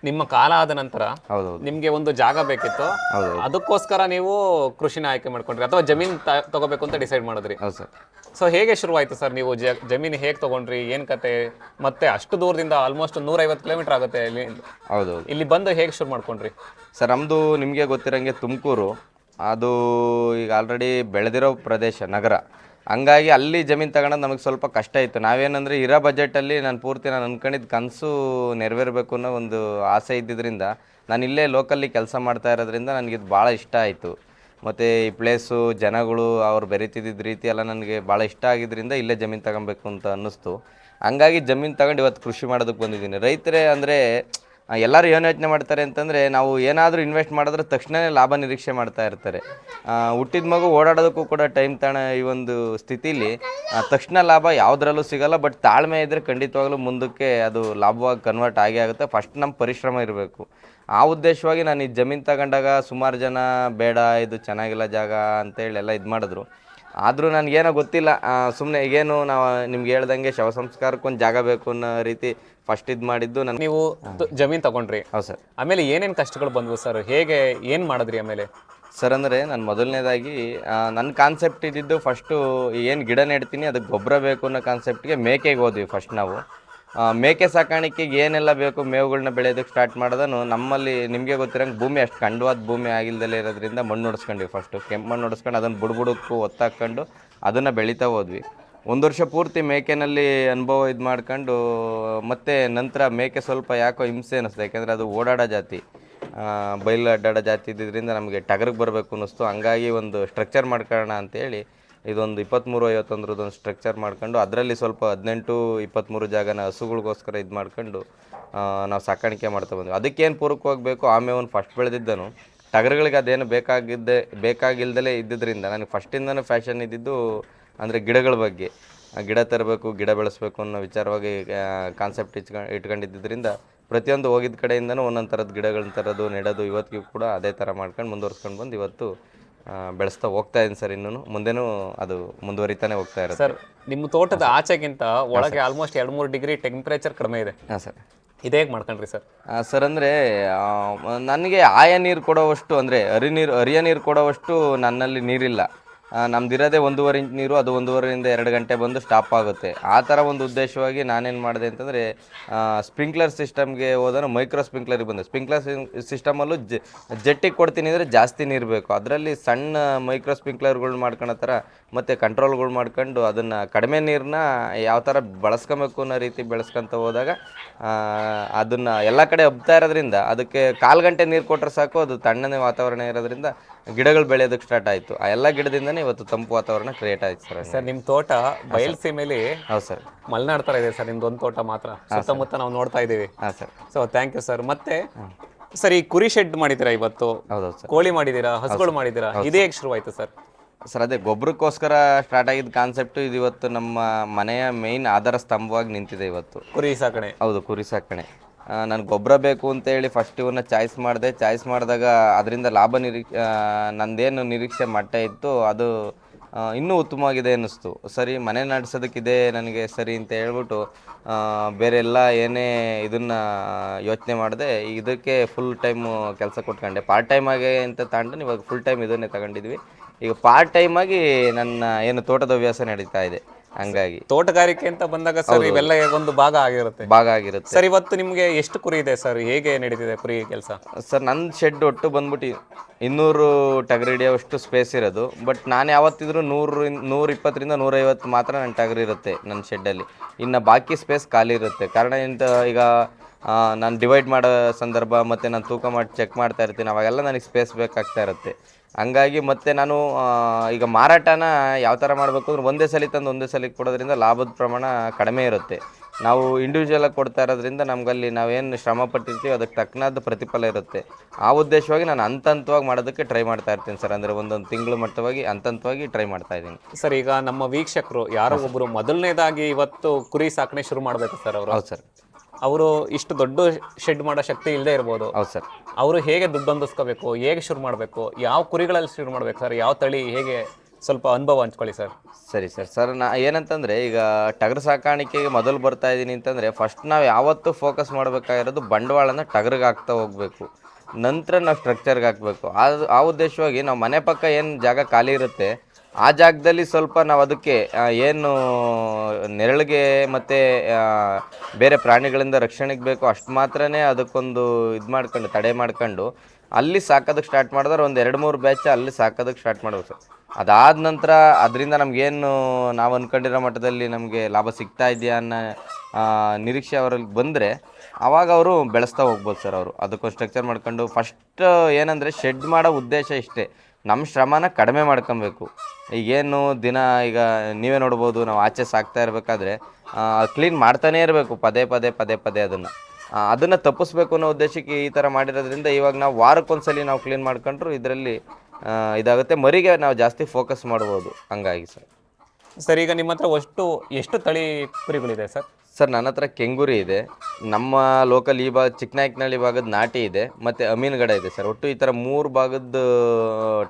ನಿಮ್ಮ ಕಾಲ ಆದ ನಂತರ ಹೌದೌದು. ನಿಮ್ಗೆ ಒಂದು ಜಾಗ ಬೇಕಿತ್ತು. ಹೌದು ಅದಕ್ಕೋಸ್ಕರ ನೀವು ಕೃಷಿನ ಆಯ್ಕೆ ಮಾಡ್ಕೊಂಡ್ರಿ ಅಥವಾ ಜಮೀನ್ ತ- ತಗೋಬೇಕು ಅಂತ ಡಿಸೈಡ್ ಮಾಡಿದ್ರಿ. ಹೌದು ಸರ್. ಸೊ ಹೇಗೆ ಶುರುವಾಯ್ತು ಸರ್ ನೀವು ಜ ಜಮೀನು ಹೇಗೆ ತಗೊಂಡ್ರಿ ಏನ್ ಕತೆ? ಮತ್ತೆ ಅಷ್ಟು ದೂರದಿಂದ ಆಲ್ಮೋಸ್ಟ್ ನೂರೈವತ್ತು ಕಿಲೋಮೀಟರ್ ಆಗುತ್ತೆ ಇಲ್ಲಿ ಹೌದು ಇಲ್ಲಿ ಬಂದು ಹೇಗೆ ಶುರು ಮಾಡ್ಕೊಂಡ್ರಿ? ಸರ್ ನಮ್ಮದು ನಿಮಗೆ ಗೊತ್ತಿರೋಂಗೆ ತುಮಕೂರು. ಅದು ಈಗ ಆಲ್ರೆಡಿ ಬೆಳೆದಿರೋ ಪ್ರದೇಶ, ನಗರ. ಹಂಗಾಗಿ ಅಲ್ಲಿ ಜಮೀನು ತಗೊಳೋದು ನಮಗೆ ಸ್ವಲ್ಪ ಕಷ್ಟ ಇತ್ತು. ನಾವೇನಂದರೆ ಇರೋ ಬಜೆಟಲ್ಲಿ ನಾನು ಪೂರ್ತಿ ನಾನು ಅಂದ್ಕೊಂಡಿದ್ದ ಕನಸು ನೆರವೇರಬೇಕು ಅನ್ನೋ ಒಂದು ಆಸೆ ಇದ್ದಿದ್ದರಿಂದ ನಾನು ಇಲ್ಲೇ ಲೋಕಲ್ಲಿ ಕೆಲಸ ಮಾಡ್ತಾ ಇರೋದ್ರಿಂದ ನನಗಿದು ಭಾಳ ಇಷ್ಟ ಆಯಿತು. ಮತ್ತು ಈ ಪ್ಲೇಸು ಜನಗಳು ಅವ್ರು ಬೆರೀತಿದ್ದ ರೀತಿ ಎಲ್ಲ ನನಗೆ ಭಾಳ ಇಷ್ಟ ಆಗಿದ್ದರಿಂದ ಇಲ್ಲೇ ಜಮೀನು ತಗೊಬೇಕು ಅಂತ ಅನ್ನಿಸ್ತು. ಹಂಗಾಗಿ ಜಮೀನು ತಗೊಂಡು ಇವತ್ತು ಕೃಷಿ ಮಾಡೋದಕ್ಕೆ ಬಂದಿದ್ದೀನಿ. ರೈತರೇ ಅಂದರೆ ಎಲ್ಲರೂ ಏನು ಯೋಚನೆ ಮಾಡ್ತಾರೆ ಅಂತಂದರೆ ನಾವು ಏನಾದರೂ ಇನ್ವೆಸ್ಟ್ ಮಾಡಿದ್ರೆ ತಕ್ಷಣವೇ ಲಾಭ ನಿರೀಕ್ಷೆ ಮಾಡ್ತಾ ಇರ್ತಾರೆ. ಹುಟ್ಟಿದ ಮಗು ಓಡಾಡೋದಕ್ಕೂ ಕೂಡ ಟೈಮ್ ತಾಣ ಈ ಒಂದು ಸ್ಥಿತಿಲಿ. ತಕ್ಷಣ ಲಾಭ ಯಾವುದ್ರಲ್ಲೂ ಸಿಗಲ್ಲ ಬಟ್ ತಾಳ್ಮೆ ಇದ್ದರೆ ಖಂಡಿತವಾಗ್ಲೂ ಮುಂದಕ್ಕೆ ಅದು ಲಾಭವಾಗಿ ಕನ್ವರ್ಟ್ ಆಗೇ ಆಗುತ್ತೆ. ಫಸ್ಟ್ ನಮ್ಮ ಪರಿಶ್ರಮ ಇರಬೇಕು. ಆ ಉದ್ದೇಶವಾಗಿ ನಾನು ಈ ಜಮೀನು ತಗೊಂಡಾಗ ಸುಮಾರು ಜನ ಬೇಡ, ಇದು ಚೆನ್ನಾಗಿಲ್ಲ ಜಾಗ ಅಂತೇಳಿ ಎಲ್ಲ ಇದು ಮಾಡಿದ್ರು. ಆದರೂ ನನಗೇನೋ ಗೊತ್ತಿಲ್ಲ. ಸುಮ್ಮನೆ ಈಗೇನು ನಾವು ನಿಮ್ಗೆ ಹೇಳ್ದಂಗೆ ಶವ ಸಂಸ್ಕಾರಕ್ಕೊಂದು ಜಾಗ ಬೇಕು ಅನ್ನೋ ರೀತಿ ಫಸ್ಟ್ ಇದು ಮಾಡಿದ್ದು ನಾನು ನೀವು ಜಮೀನು ಜಮೀನ್ ತಗೊಂಡ್ರಿ. ಹೌದು ಸರ್. ಆಮೇಲೆ ಏನೇನು ಕಷ್ಟಗಳು ಬಂದ್ವು ಸರ್? ಹೇಗೆ ಏನು ಮಾಡಿದ್ರಿ ಆಮೇಲೆ? ಸರ್ ಅಂದರೆ ನಾನು ಮೊದಲನೇದಾಗಿ ನನ್ನ ಕಾನ್ಸೆಪ್ಟ್ ಇದ್ದಿದ್ದು ಫಸ್ಟು ಏನು ಗಿಡ ನೆಡ್ತೀನಿ ಅದಕ್ಕೆ ಗೊಬ್ಬರ ಬೇಕು ಅನ್ನೋ ಕಾನ್ಸೆಪ್ಟ್ಗೆ ಮೇಕೆಗೆ ಹೋದ್ವಿ ಫಸ್ಟ್ ನಾವು. ಮೇಕೆ ಸಾಕಾಣಿಕೆಗೆ ಏನೆಲ್ಲ ಬೇಕು ಮೇವುಗಳನ್ನ ಬೆಳೆಯೋದಕ್ಕೆ ಸ್ಟಾರ್ಟ್ ಮಾಡೋದನ್ನು ನಮ್ಮಲ್ಲಿ ನಿಮಗೆ ಗೊತ್ತಿರೋಂಗೆ ಭೂಮಿ ಅಷ್ಟು ಕಂಡವಾದ ಭೂಮಿ ಆಗಿಲ್ದಲೇ ಇರೋದ್ರಿಂದ ಮಣ್ಣು ಹೊಡ್ಸ್ಕೊಂಡ್ವಿ ಫಸ್ಟು ಕೆಂಪು ಮಣ್ಣು ಹೊಡ್ಸ್ಕೊಂಡು ಅದನ್ನು ಬುಡ್ಬುಡಕ್ಕೂ ಒತ್ತಾಕ್ಕೊಂಡು ಅದನ್ನು ಬೆಳೀತಾ ಹೋದ್ವಿ. ಒಂದು ವರ್ಷ ಪೂರ್ತಿ ಮೇಕೆನಲ್ಲಿ ಅನುಭವ ಇದು ಮಾಡ್ಕೊಂಡು ಮತ್ತೆ ನಂತರ ಮೇಕೆ ಸ್ವಲ್ಪ ಯಾಕೋ ಹಿಂಸೆ ಅನ್ನಿಸ್ತು ಯಾಕೆಂದರೆ ಅದು ಓಡಾಡೋ ಜಾತಿ. ಆ, ಬೈಲು ಅಡ್ಡಾಡೋ ಜಾತಿ ಇದ್ದಿದ್ದರಿಂದ ನಮಗೆ ಟಗರಿಗೆ ಬರಬೇಕು ಅನ್ನಿಸ್ತು. ಹಂಗಾಗಿ ಒಂದು ಸ್ಟ್ರಕ್ಚರ್ ಮಾಡ್ಕೊಳ್ಳೋಣ ಅಂತೇಳಿ ಇದೊಂದು ಇಪ್ಪತ್ತ್ಮೂರು ಒಂದು ಸ್ಟ್ರಕ್ಚರ್ ಮಾಡ್ಕೊಂಡು, ಅದರಲ್ಲಿ ಸ್ವಲ್ಪ ಹದಿನೆಂಟು ಇಪ್ಪತ್ತ್ಮೂರು ಜಾಗನ ಹಸುಗಳಿಗೋಸ್ಕರ ಇದು ಮಾಡ್ಕೊಂಡು ನಾವು ಸಾಕಾಣಿಕೆ ಮಾಡ್ತಾ ಬಂದ್ವಿ. ಅದಕ್ಕೇನು ಪೂರಕವಾಗಿ ಬೇಕು ಒಂದು ಫಸ್ಟ್ ಬೆಳೆದಿದ್ದನು. ಟಗರುಗಳಿಗೆ ಅದೇನು ಬೇಕಾಗಿದ್ದೆ, ಬೇಕಾಗಿಲ್ದಲೇ ಇದ್ದಿದ್ದರಿಂದ ನನಗೆ ಫಸ್ಟಿಂದನೂ ಫ್ಯಾಷನ್ ಇದ್ದಿದ್ದು ಅಂದರೆ ಗಿಡಗಳ ಬಗ್ಗೆ. ಗಿಡ ತರಬೇಕು, ಗಿಡ ಬೆಳೆಸಬೇಕು ಅನ್ನೋ ವಿಚಾರವಾಗಿ ಕಾನ್ಸೆಪ್ಟ್ ಇಟ್ಕೊಂಡು ಇಟ್ಕೊಂಡಿದ್ದರಿಂದ ಪ್ರತಿಯೊಂದು ಹೋಗಿದ್ದ ಕಡೆಯಿಂದನೂ ಒಂದೊಂದು ಥರದ ಗಿಡಗಳನ್ನ ತರೋದು, ನೆಡೋದು, ಇವತ್ತಿಗೂ ಕೂಡ ಅದೇ ಥರ ಮಾಡ್ಕೊಂಡು ಮುಂದುವರ್ಸ್ಕೊಂಡು ಬಂದು ಇವತ್ತು ಬೆಳೆಸ್ತಾ ಹೋಗ್ತಾ ಇದ್ದೀನಿ ಸರ್ ಇನ್ನೂ ಮುಂದೆನೂ ಅದು ಮುಂದುವರಿತಾನೆ ಹೋಗ್ತಾ ಇರುತ್ತೆ. ಸರ್ ನಿಮ್ಮ ತೋಟದ ಆಚೆಗಿಂತ ಒಳಗೆ ಆಲ್ಮೋಸ್ಟ್ ಎರಡು ಮೂರು ಡಿಗ್ರಿ ಟೆಂಪ್ರೇಚರ್ ಕಡಿಮೆ ಇದೆ. ಹಾಂ ಸರ್. ಇದೇ ಹೇಗೆ ಮಾಡ್ಕೊಂಡ್ರಿ ಸರ್. ಸರ್ ಅಂದರೆ ನನಗೆ ಆಯ ನೀರು ಕೊಡೋವಷ್ಟು ಅಂದರೆ ಹರಿ ನೀರು ಹರಿಯ ನೀರು ಕೊಡೋವಷ್ಟು ನನ್ನಲ್ಲಿ ನೀರಿಲ್ಲ. ನಮ್ದಿರೋದೇ ಒಂದೂವರೆ ಇಂಚ್ ನೀರು, ಅದು ಒಂದೂವರೆಯಿಂದ ಎರಡು ಗಂಟೆ ಬಂದು ಸ್ಟಾಪ್ ಆಗುತ್ತೆ. ಆ ಥರ ಒಂದು ಉದ್ದೇಶವಾಗಿ ನಾನೇನು ಮಾಡಿದೆ ಅಂತಂದರೆ ಸ್ಪ್ರಿಂಕ್ಲರ್ ಸಿಸ್ಟಮ್ಗೆ ಹೋದ್ರೆ ಮೈಕ್ರೋ ಸ್ಪ್ರಿಂಕ್ಲರಿಗೆ ಬಂದೆ. ಸ್ಪ್ರಿಂಕ್ಲರ್ ಸಿಸ್ಟಮಲ್ಲೂ ಜೆಟ್ಟಿಗೆ ಕೊಡ್ತೀನಿ ಅಂದರೆ ಜಾಸ್ತಿ ನೀರು ಬೇಕು. ಅದರಲ್ಲಿ ಸಣ್ಣ ಮೈಕ್ರೋ ಸ್ಪ್ರಿಂಕ್ಲರ್ಗಳು ಮಾಡ್ಕೊಳೋ ಥರ, ಮತ್ತು ಕಂಟ್ರೋಲ್ಗಳು ಮಾಡ್ಕೊಂಡು ಅದನ್ನು ಕಡಿಮೆ ನೀರನ್ನ ಯಾವ ಥರ ಬಳಸ್ಕೊಬೇಕು ಅನ್ನೋ ರೀತಿ ಬೆಳೆಸ್ಕೊಂತ ಹೋದಾಗ ಅದನ್ನು ಎಲ್ಲ ಕಡೆ ಹಬ್ತಾ ಇರೋದ್ರಿಂದ, ಅದಕ್ಕೆ ಕಾಲು ಗಂಟೆ ನೀರು ಕೊಟ್ಟರೆ ಸಾಕು, ಅದು ತಣ್ಣನೆ ವಾತಾವರಣ ಇರೋದ್ರಿಂದ ಗಿಡಗಳು ಬೆಳೆಯೋದಕ್ಕೆ ಸ್ಟಾರ್ಟ್ ಆಯಿತು. ಆ ಎಲ್ಲ ಗಿಡದಿಂದನೇ ಇವತ್ತು ತಂಪು ವಾತಾವರಣ ಕ್ರಿಯೇಟ್ ಆಯ್ತು ಸರ್ ಸರ್ ನಿಮ್ಮ ತೋಟ ಬಯಲ್ಸೀಮೆಲಿ ಹೌದು ಸರ್. ಮಲೆನಾಡ್ ಥರ ಇದೆ ಸರ್ ನಿಮ್ದು ಒಂದು ತೋಟ ಮಾತ್ರ. ಸುತ್ತಮುತ್ತ ನಾವು ನೋಡ್ತಾ ಇದ್ದೀವಿ. ಹಾಂ sir. So thank you sir ಮತ್ತೆ ಸರ್ ಈ ಕುರಿ ಶೆಡ್ ಮಾಡಿದ್ದೀರಾ ಇವತ್ತು? ಹೌದೌದು ಸರ್. ಕೋಳಿ ಮಾಡಿದ್ದೀರಾ? ಹಸುಗಳು ಮಾಡಿದ್ದೀರಾ? ಇದೇ ಹೇಗೆ ಶುರುವಾಯ್ತು ಸರ್. ಸರ್ ಅದೇ ಗೊಬ್ಬರಕ್ಕೋಸ್ಕರ ಸ್ಟಾರ್ಟ್ ಆಗಿದ್ದ ಕಾನ್ಸೆಪ್ಟು ಇದು ಇವತ್ತು ನಮ್ಮ ಮನೆಯ ಮೇನ್ ಆಧಾರ ಸ್ತಂಭವಾಗಿ ನಿಂತಿದೆ ಇವತ್ತು. ಕುರಿ ಸಾಕಣೆ. ಹೌದು ಕುರಿ ಸಾಕಣೆ. ನನಗೆ ಗೊಬ್ಬರ ಬೇಕು ಅಂತೇಳಿ ಫಸ್ಟ್ ಇವನ್ನ ಚಾಯ್ಸ್ ಮಾಡಿದೆ. ಚಾಯ್ಸ್ ಮಾಡಿದಾಗ ಅದರಿಂದ ಲಾಭ ನಿರೀಕ್ಷೆ ನಂದೇನು ನಿರೀಕ್ಷೆ ಮಟ್ಟ ಇತ್ತು ಅದು ಇನ್ನೂ ಉತ್ತಮವಾಗಿದೆ ಅನ್ನಿಸ್ತು. ಸರಿ, ಮನೆ ನಡೆಸೋದಕ್ಕಿದೆ ನನಗೆ, ಸರಿ ಅಂತ ಹೇಳ್ಬಿಟ್ಟು ಬೇರೆಲ್ಲ ಏನೇ ಇದನ್ನು ಯೋಚನೆ ಮಾಡಿದೆ, ಇದಕ್ಕೆ ಫುಲ್ ಟೈಮು ಕೆಲಸ ಕೊಟ್ಕೊಂಡೆ. ಪಾರ್ಟ್ ಟೈಮ್ ಆಗಿ ಅಂತ ತಗೊಂಡು ಇವಾಗ ಫುಲ್ ಟೈಮ್ ಇದನ್ನೇ ತಗೊಂಡಿದ್ವಿ. ಈಗ ಪಾರ್ಟ್ ಟೈಮಾಗಿ ನನ್ನ ಏನು ತೋಟದ ಹವ್ಯಾಸ ನಡೀತಾ ಇದೆ. ಹಂಗಾಗಿ. ತೋಟಗಾರಿಕೆ ಅಂತ ಬಂದಾಗ ಸರ್ ಇವೆಲ್ಲ ಒಂದು ಭಾಗ ಆಗಿರುತ್ತೆ. ಭಾಗ ಆಗಿರುತ್ತೆ. ಸರ್ ಇವತ್ತು ನಿಮಗೆ ಎಷ್ಟು ಕುರಿ ಇದೆ ಸರ್? ಹೇಗೆ ನಡೀತಿದೆ ಕುರಿ ಕೆಲಸ? ಸರ್ ನನ್ನ ಶೆಡ್ ಒಟ್ಟು ಬಂದ್ಬಿಟ್ಟು ಇನ್ನೂರು ಟಗರಿಡಿ ಅಷ್ಟು ಸ್ಪೇಸ್ ಇರೋದು. ಬಟ್ ನಾನು ಯಾವತ್ತಿದ್ರೂ ನೂರು ನೂರ ಇಪ್ಪತ್ತರಿಂದ ನೂರೈವತ್ತು ಮಾತ್ರ ನನ್ನ ಟಗರಿ ಇರುತ್ತೆ ನನ್ನ ಶೆಡ್ಡಲ್ಲಿ ಇನ್ನು ಬಾಕಿ ಸ್ಪೇಸ್ ಖಾಲಿ ಇರುತ್ತೆ. ಕಾರಣ ಎಂತ ಈಗ ನಾನು ಡಿವೈಡ್ ಮಾಡೋ ಸಂದರ್ಭ ಮತ್ತು ನಾನು ತೂಕ ಮಾಡಿ ಚೆಕ್ ಮಾಡ್ತಾ ಇರ್ತೀನಿ. ಅವಾಗೆಲ್ಲ ನನಗೆ ಸ್ಪೇಸ್ ಬೇಕಾಗ್ತಾ ಇರುತ್ತೆ. ಹಂಗಾಗಿ ಮತ್ತೆ ನಾನು ಈಗ ಮಾರಾಟನ ಯಾವ ಥರ ಮಾಡಬೇಕು ಅಂದ್ರೆ ಒಂದೇ ಸಲ ತಂದು ಒಂದೇ ಸಲಕ್ಕೆ ಕೊಡೋದ್ರಿಂದ ಲಾಭದ ಪ್ರಮಾಣ ಕಡಿಮೆ ಇರುತ್ತೆ. ನಾವು ಇಂಡಿವಿಜುವಲಾಗಿ ಕೊಡ್ತಾ ಇರೋದ್ರಿಂದ ನಮಗಲ್ಲಿ ನಾವೇನು ಶ್ರಮ ಪಟ್ಟಿರ್ತೀವಿ ಅದಕ್ಕೆ ತಕ್ಕನಾದ ಪ್ರತಿಫಲ ಇರುತ್ತೆ. ಆ ಉದ್ದೇಶವಾಗಿ ನಾನು ಹಂತ ಹಂತವಾಗಿ ಮಾಡೋದಕ್ಕೆ ಟ್ರೈ ಮಾಡ್ತಾ ಇರ್ತೀನಿ ಸರ್. ಅಂದರೆ ಒಂದೊಂದು ತಿಂಗಳು ಮಟ್ಟವಾಗಿ ಹಂತ ಹಂತವಾಗಿ ಟ್ರೈ ಮಾಡ್ತಾ ಇದ್ದೀನಿ. ಸರ್ ಈಗ ನಮ್ಮ ವೀಕ್ಷಕರು ಯಾರೋ ಒಬ್ಬರು ಮೊದಲನೇದಾಗಿ ಇವತ್ತು ಕುರಿ ಸಾಕಣೆ ಶುರು ಮಾಡಬೇಕು ಸರ್ ಅವರು. ಹೌದು ಸರ್. ಅವರು ಇಷ್ಟು ದೊಡ್ಡ ಶೆಡ್ ಮಾಡೋ ಶಕ್ತಿ ಇಲ್ಲದೆ ಇರ್ಬೋದು. ಹೌದು ಸರ್. ಅವರು ಹೇಗೆ ದುಡ್ಡು ಹೊಂದಿಸ್ಕೋಬೇಕು ಹೇಗೆ ಶುರು ಮಾಡಬೇಕು ಯಾವ ಕುರಿಗಳಲ್ಲಿ ಶುರು ಮಾಡ್ಬೇಕು ಸರ್ ಯಾವ ತಳಿ ಹೇಗೆ ಸ್ವಲ್ಪ ಅನುಭವ ಹಂಚ್ಕೊಳ್ಳಿ ಸರ್. ಸರಿ ಸರ್ ಸರ್ ನಾ ಏನಂತಂದರೆ ಈಗ ಟಗರು ಸಾಕಾಣಿಕೆಗೆ ಮೊದಲು ಬರ್ತಾ ಇದ್ದೀನಿ ಅಂತಂದರೆ ಫಸ್ಟ್ ನಾವು ಯಾವತ್ತೂ ಫೋಕಸ್ ಮಾಡಬೇಕಾಗಿರೋದು ಬಂಡವಾಳನ ಟಗರಿಗೆ ಹಾಕ್ತಾ ಹೋಗಬೇಕು. ನಂತರ ನಾವು ಸ್ಟ್ರಕ್ಚರ್ಗೆ ಹಾಕಬೇಕು. ಆ ಆ ಉದ್ದೇಶವಾಗಿ ನಾವು ಮನೆ ಪಕ್ಕ ಏನು ಜಾಗ ಖಾಲಿ ಇರುತ್ತೆ ಆ ಜಾಗದಲ್ಲಿ ಸ್ವಲ್ಪ ನಾವು ಅದಕ್ಕೆ ಏನು ನೆರಳಿಗೆ ಮತ್ತು ಬೇರೆ ಪ್ರಾಣಿಗಳಿಂದ ರಕ್ಷಣೆಗೆ ಬೇಕು ಅಷ್ಟು ಮಾತ್ರನೇ ಅದಕ್ಕೊಂದು ಇದು ಮಾಡ್ಕೊಂಡು, ತಡೆ ಮಾಡ್ಕೊಂಡು, ಅಲ್ಲಿ ಸಾಕೋದಕ್ಕೆ ಸ್ಟಾರ್ಟ್ ಮಾಡಿದ್ರೆ ಒಂದು ಎರಡು ಮೂರು ಬ್ಯಾಚ್ ಅಲ್ಲಿ ಸಾಕೋದಕ್ಕೆ ಸ್ಟಾರ್ಟ್ ಮಾಡಬೇಕು ಸರ್. ಅದಾದ ನಂತರ ಅದರಿಂದ ನಮಗೇನು ನಾವು ಅಂದ್ಕೊಂಡಿರೋ ಮಟ್ಟದಲ್ಲಿ ನಮಗೆ ಲಾಭ ಸಿಗ್ತಾ ಇದೆಯಾ ಅನ್ನೋ ನಿರೀಕ್ಷೆ ಅವರಲ್ಲಿ ಬಂದರೆ ಆವಾಗ ಅವರು ಬೆಳೆಸ್ತಾ ಹೋಗ್ಬೋದು ಸರ್ ಅವರು. ಅದಕ್ಕೊಂದು ಸ್ಟ್ರಕ್ಚರ್ ಮಾಡ್ಕೊಂಡು ಫಸ್ಟ್ ಏನಂದರೆ ಶೆಡ್ ಮಾಡೋ ಉದ್ದೇಶ ಇಷ್ಟೇ. ನಮ್ಮ ಶ್ರಮನ ಕಡಿಮೆ ಮಾಡ್ಕೊಬೇಕು. ಈಗೇನು ದಿನ ಈಗ ನೀವೇ ನೋಡ್ಬೋದು, ನಾವು ಆಚೆ ಸಾಕ್ತಾ ಇರಬೇಕಾದ್ರೆ ಕ್ಲೀನ್ ಮಾಡ್ತಾನೇ ಇರಬೇಕು, ಪದೇ ಪದೇ ಪದೇ ಪದೇ ಅದನ್ನು. ಅದನ್ನು ತಪ್ಪಿಸ್ಬೇಕು ಅನ್ನೋ ಉದ್ದೇಶಕ್ಕೆ ಈ ಥರ ಮಾಡಿರೋದ್ರಿಂದ ಇವಾಗ ನಾವು ವಾರಕ್ಕೊಂದ್ಸಲಿ ನಾವು ಕ್ಲೀನ್ ಮಾಡ್ಕೊಂಡ್ರು ಇದರಲ್ಲಿ ಇದಾಗುತ್ತೆ. ಮರಿಗೆ ನಾವು ಜಾಸ್ತಿ ಫೋಕಸ್ ಮಾಡ್ಬೋದು. ಹಂಗಾಗಿ ಸರ್. ಸರ್, ಈಗ ನಿಮ್ಮ ಹತ್ರ ಅಷ್ಟು, ಎಷ್ಟು ತಳಿ ಕುರಿಗಳಿದೆ ಸರ್? ಸರ್, ನನ್ನ ಹತ್ರ ಕೆಂಗುರಿ ಇದೆ. ನಮ್ಮ ಲೋಕಲ್ ಈ ಭಾಗ, ಚಿಕ್ಕನಾಯಕನಹಳ್ಳಿ ಭಾಗದ ನಾಟಿ ಇದೆ. ಮತ್ತು ಅಮೀನ್ಗಡ ಇದೆ ಸರ್. ಒಟ್ಟು ಈ ಥರ ಮೂರು ಭಾಗದ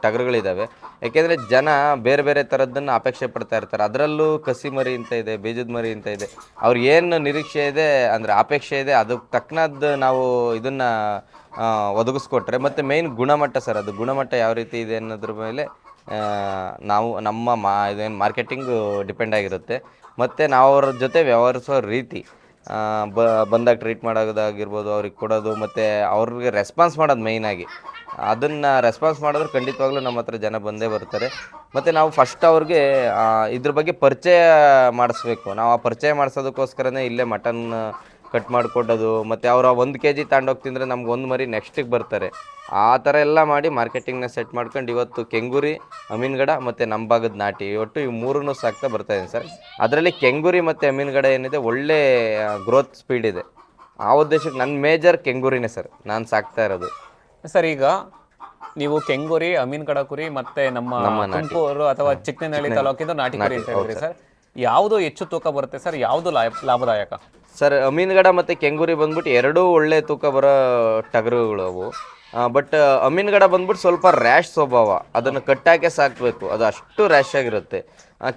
ಟಗರುಗಳಿದ್ದಾವೆ ಯಾಕೆಂದರೆ ಜನ ಬೇರೆ ಬೇರೆ ಥರದ್ದನ್ನು ಅಪೇಕ್ಷೆ ಪಡ್ತಾ ಇರ್ತಾರೆ. ಅದರಲ್ಲೂ ಕಸಿ ಮರಿ ಅಂತ ಇದೆ, ಬೀಜದ ಮರಿ ಅಂತ ಇದೆ. ಅವ್ರು ಏನು ನಿರೀಕ್ಷೆ ಇದೆ ಅಂದರೆ ಅಪೇಕ್ಷೆ ಇದೆ. ಅದಕ್ಕೆ ತಕ್ಕನದ್ದು ನಾವು ಇದನ್ನು ಒದಗಿಸ್ಕೊಟ್ರೆ ಮತ್ತು ಮೇಯ್ನ್ ಗುಣಮಟ್ಟ ಸರ್ ಅದು. ಗುಣಮಟ್ಟ ಯಾವ ರೀತಿ ಇದೆ ಅನ್ನೋದ್ರ ಮೇಲೆ ನಾವು ನಮ್ಮ ಮಾ, ಇದೇನು ಮಾರ್ಕೆಟಿಂಗು ಡಿಪೆಂಡ್ ಆಗಿರುತ್ತೆ. ಮತ್ತು ನಾವು ಅವ್ರ ಜೊತೆ ವ್ಯವಹರಿಸೋ ರೀತಿ ಬ, ಬಂದಾಗ ಟ್ರೀಟ್ ಮಾಡೋದಾಗಿರ್ಬೋದು, ಅವ್ರಿಗೆ ಕೊಡೋದು, ಮತ್ತು ಅವ್ರಿಗೆ ರೆಸ್ಪಾನ್ಸ್ ಮಾಡೋದು ಮೇಯ್ನಾಗಿ ಅದನ್ನು ರೆಸ್ಪಾನ್ಸ್ ಮಾಡಿದ್ರೆ ಖಂಡಿತವಾಗ್ಲೂ ನಮ್ಮ ಹತ್ರ ಜನ ಬಂದೇ ಬರ್ತಾರೆ. ಮತ್ತು ನಾವು ಫಸ್ಟ್ ಅವ್ರಿಗೆ ಇದ್ರ ಬಗ್ಗೆ ಪರಿಚಯ ಮಾಡಿಸ್ಬೇಕು. ನಾವು ಆ ಪರಿಚಯ ಮಾಡಿಸೋದಕ್ಕೋಸ್ಕರನೇ ಇಲ್ಲೇ ಮಟನ್ ಕಟ್ ಮಾಡಿಕೊಡೋದು ಮತ್ತು ಅವರ ಒಂದು ಕೆ ಜಿ ತಗೊಂಡೋಗಿ ತಿಂದರೆ ನಮ್ಗೆ ಒಂದು ಮರಿ ನೆಕ್ಸ್ಟಿಗೆ ಬರ್ತಾರೆ. ಆ ಥರ ಎಲ್ಲ ಮಾಡಿ ಮಾರ್ಕೆಟಿಂಗ್ನ ಸೆಟ್ ಮಾಡ್ಕೊಂಡು ಇವತ್ತು ಕೆಂಗುರಿ ಅಮೀನ್ಗಡ ಮತ್ತು ನಮ್ಮ ಭಾಗದ ನಾಟಿ. ಒಟ್ಟು ಇವು ಮೂರನ್ನು ಸಾಕ್ತಾ ಬರ್ತಾ ಇದ್ದೀನಿ ಸರ್. ಅದರಲ್ಲಿ ಕೆಂಗುರಿ ಮತ್ತು ಅಮೀನ್ಗಡ ಏನಿದೆ ಒಳ್ಳೆ ಗ್ರೋತ್ ಸ್ಪೀಡ್ ಇದೆ. ಆ ಉದ್ದೇಶಕ್ಕೆ ನನ್ನ ಮೇಜರ್ ಕೆಂಗುರಿನೇ ಸರ್. ನಾನು ಸಾಕ್ತಾ ಇರೋದು. ಸರ್ ಈಗ ನೀವು ಕೆಂಗೂರಿ ಅಮೀನ್ಗಡ ಕುರಿ ಮತ್ತೆ ನಮ್ಮ ತುಮಕೂರು ಅಥವಾ ಚಿಕ್ಕನಹಳ್ಳಿ ತಾಲೂಕಿಂದ ನಾಟಿ ಕುರಿ ಅಂತ ಹೇಳಿದ್ರಿ ಸರ್. ಯಾವುದು ಹೆಚ್ಚು ತೂಕ ಬರುತ್ತೆ ಸರ್? ಯಾವುದು ಲಾಭ- ಲಾಭದಾಯಕ? ಸರ್, ಅಮೀನ್ಗಡ ಮತ್ತು ಕೆಂಗೂರಿ ಬಂದ್ಬಿಟ್ಟು ಎರಡೂ ಒಳ್ಳೆ ತೂಕ ಬರೋ ಟಗರುಗಳು ಅವು ಬಟ್ ಅಮೀನ್ಗಡ ಬಂದ್ಬಿಟ್ಟು ಸ್ವಲ್ಪ ರ್ಯಾಶ್ ಸ್ವಭಾವ. ಅದನ್ನು ಕಟ್ಟಾಕೆ ಸಾಕಬೇಕು. ಅದು ಅಷ್ಟು ರ್ಯಾಶ್ ಆಗಿರುತ್ತೆ.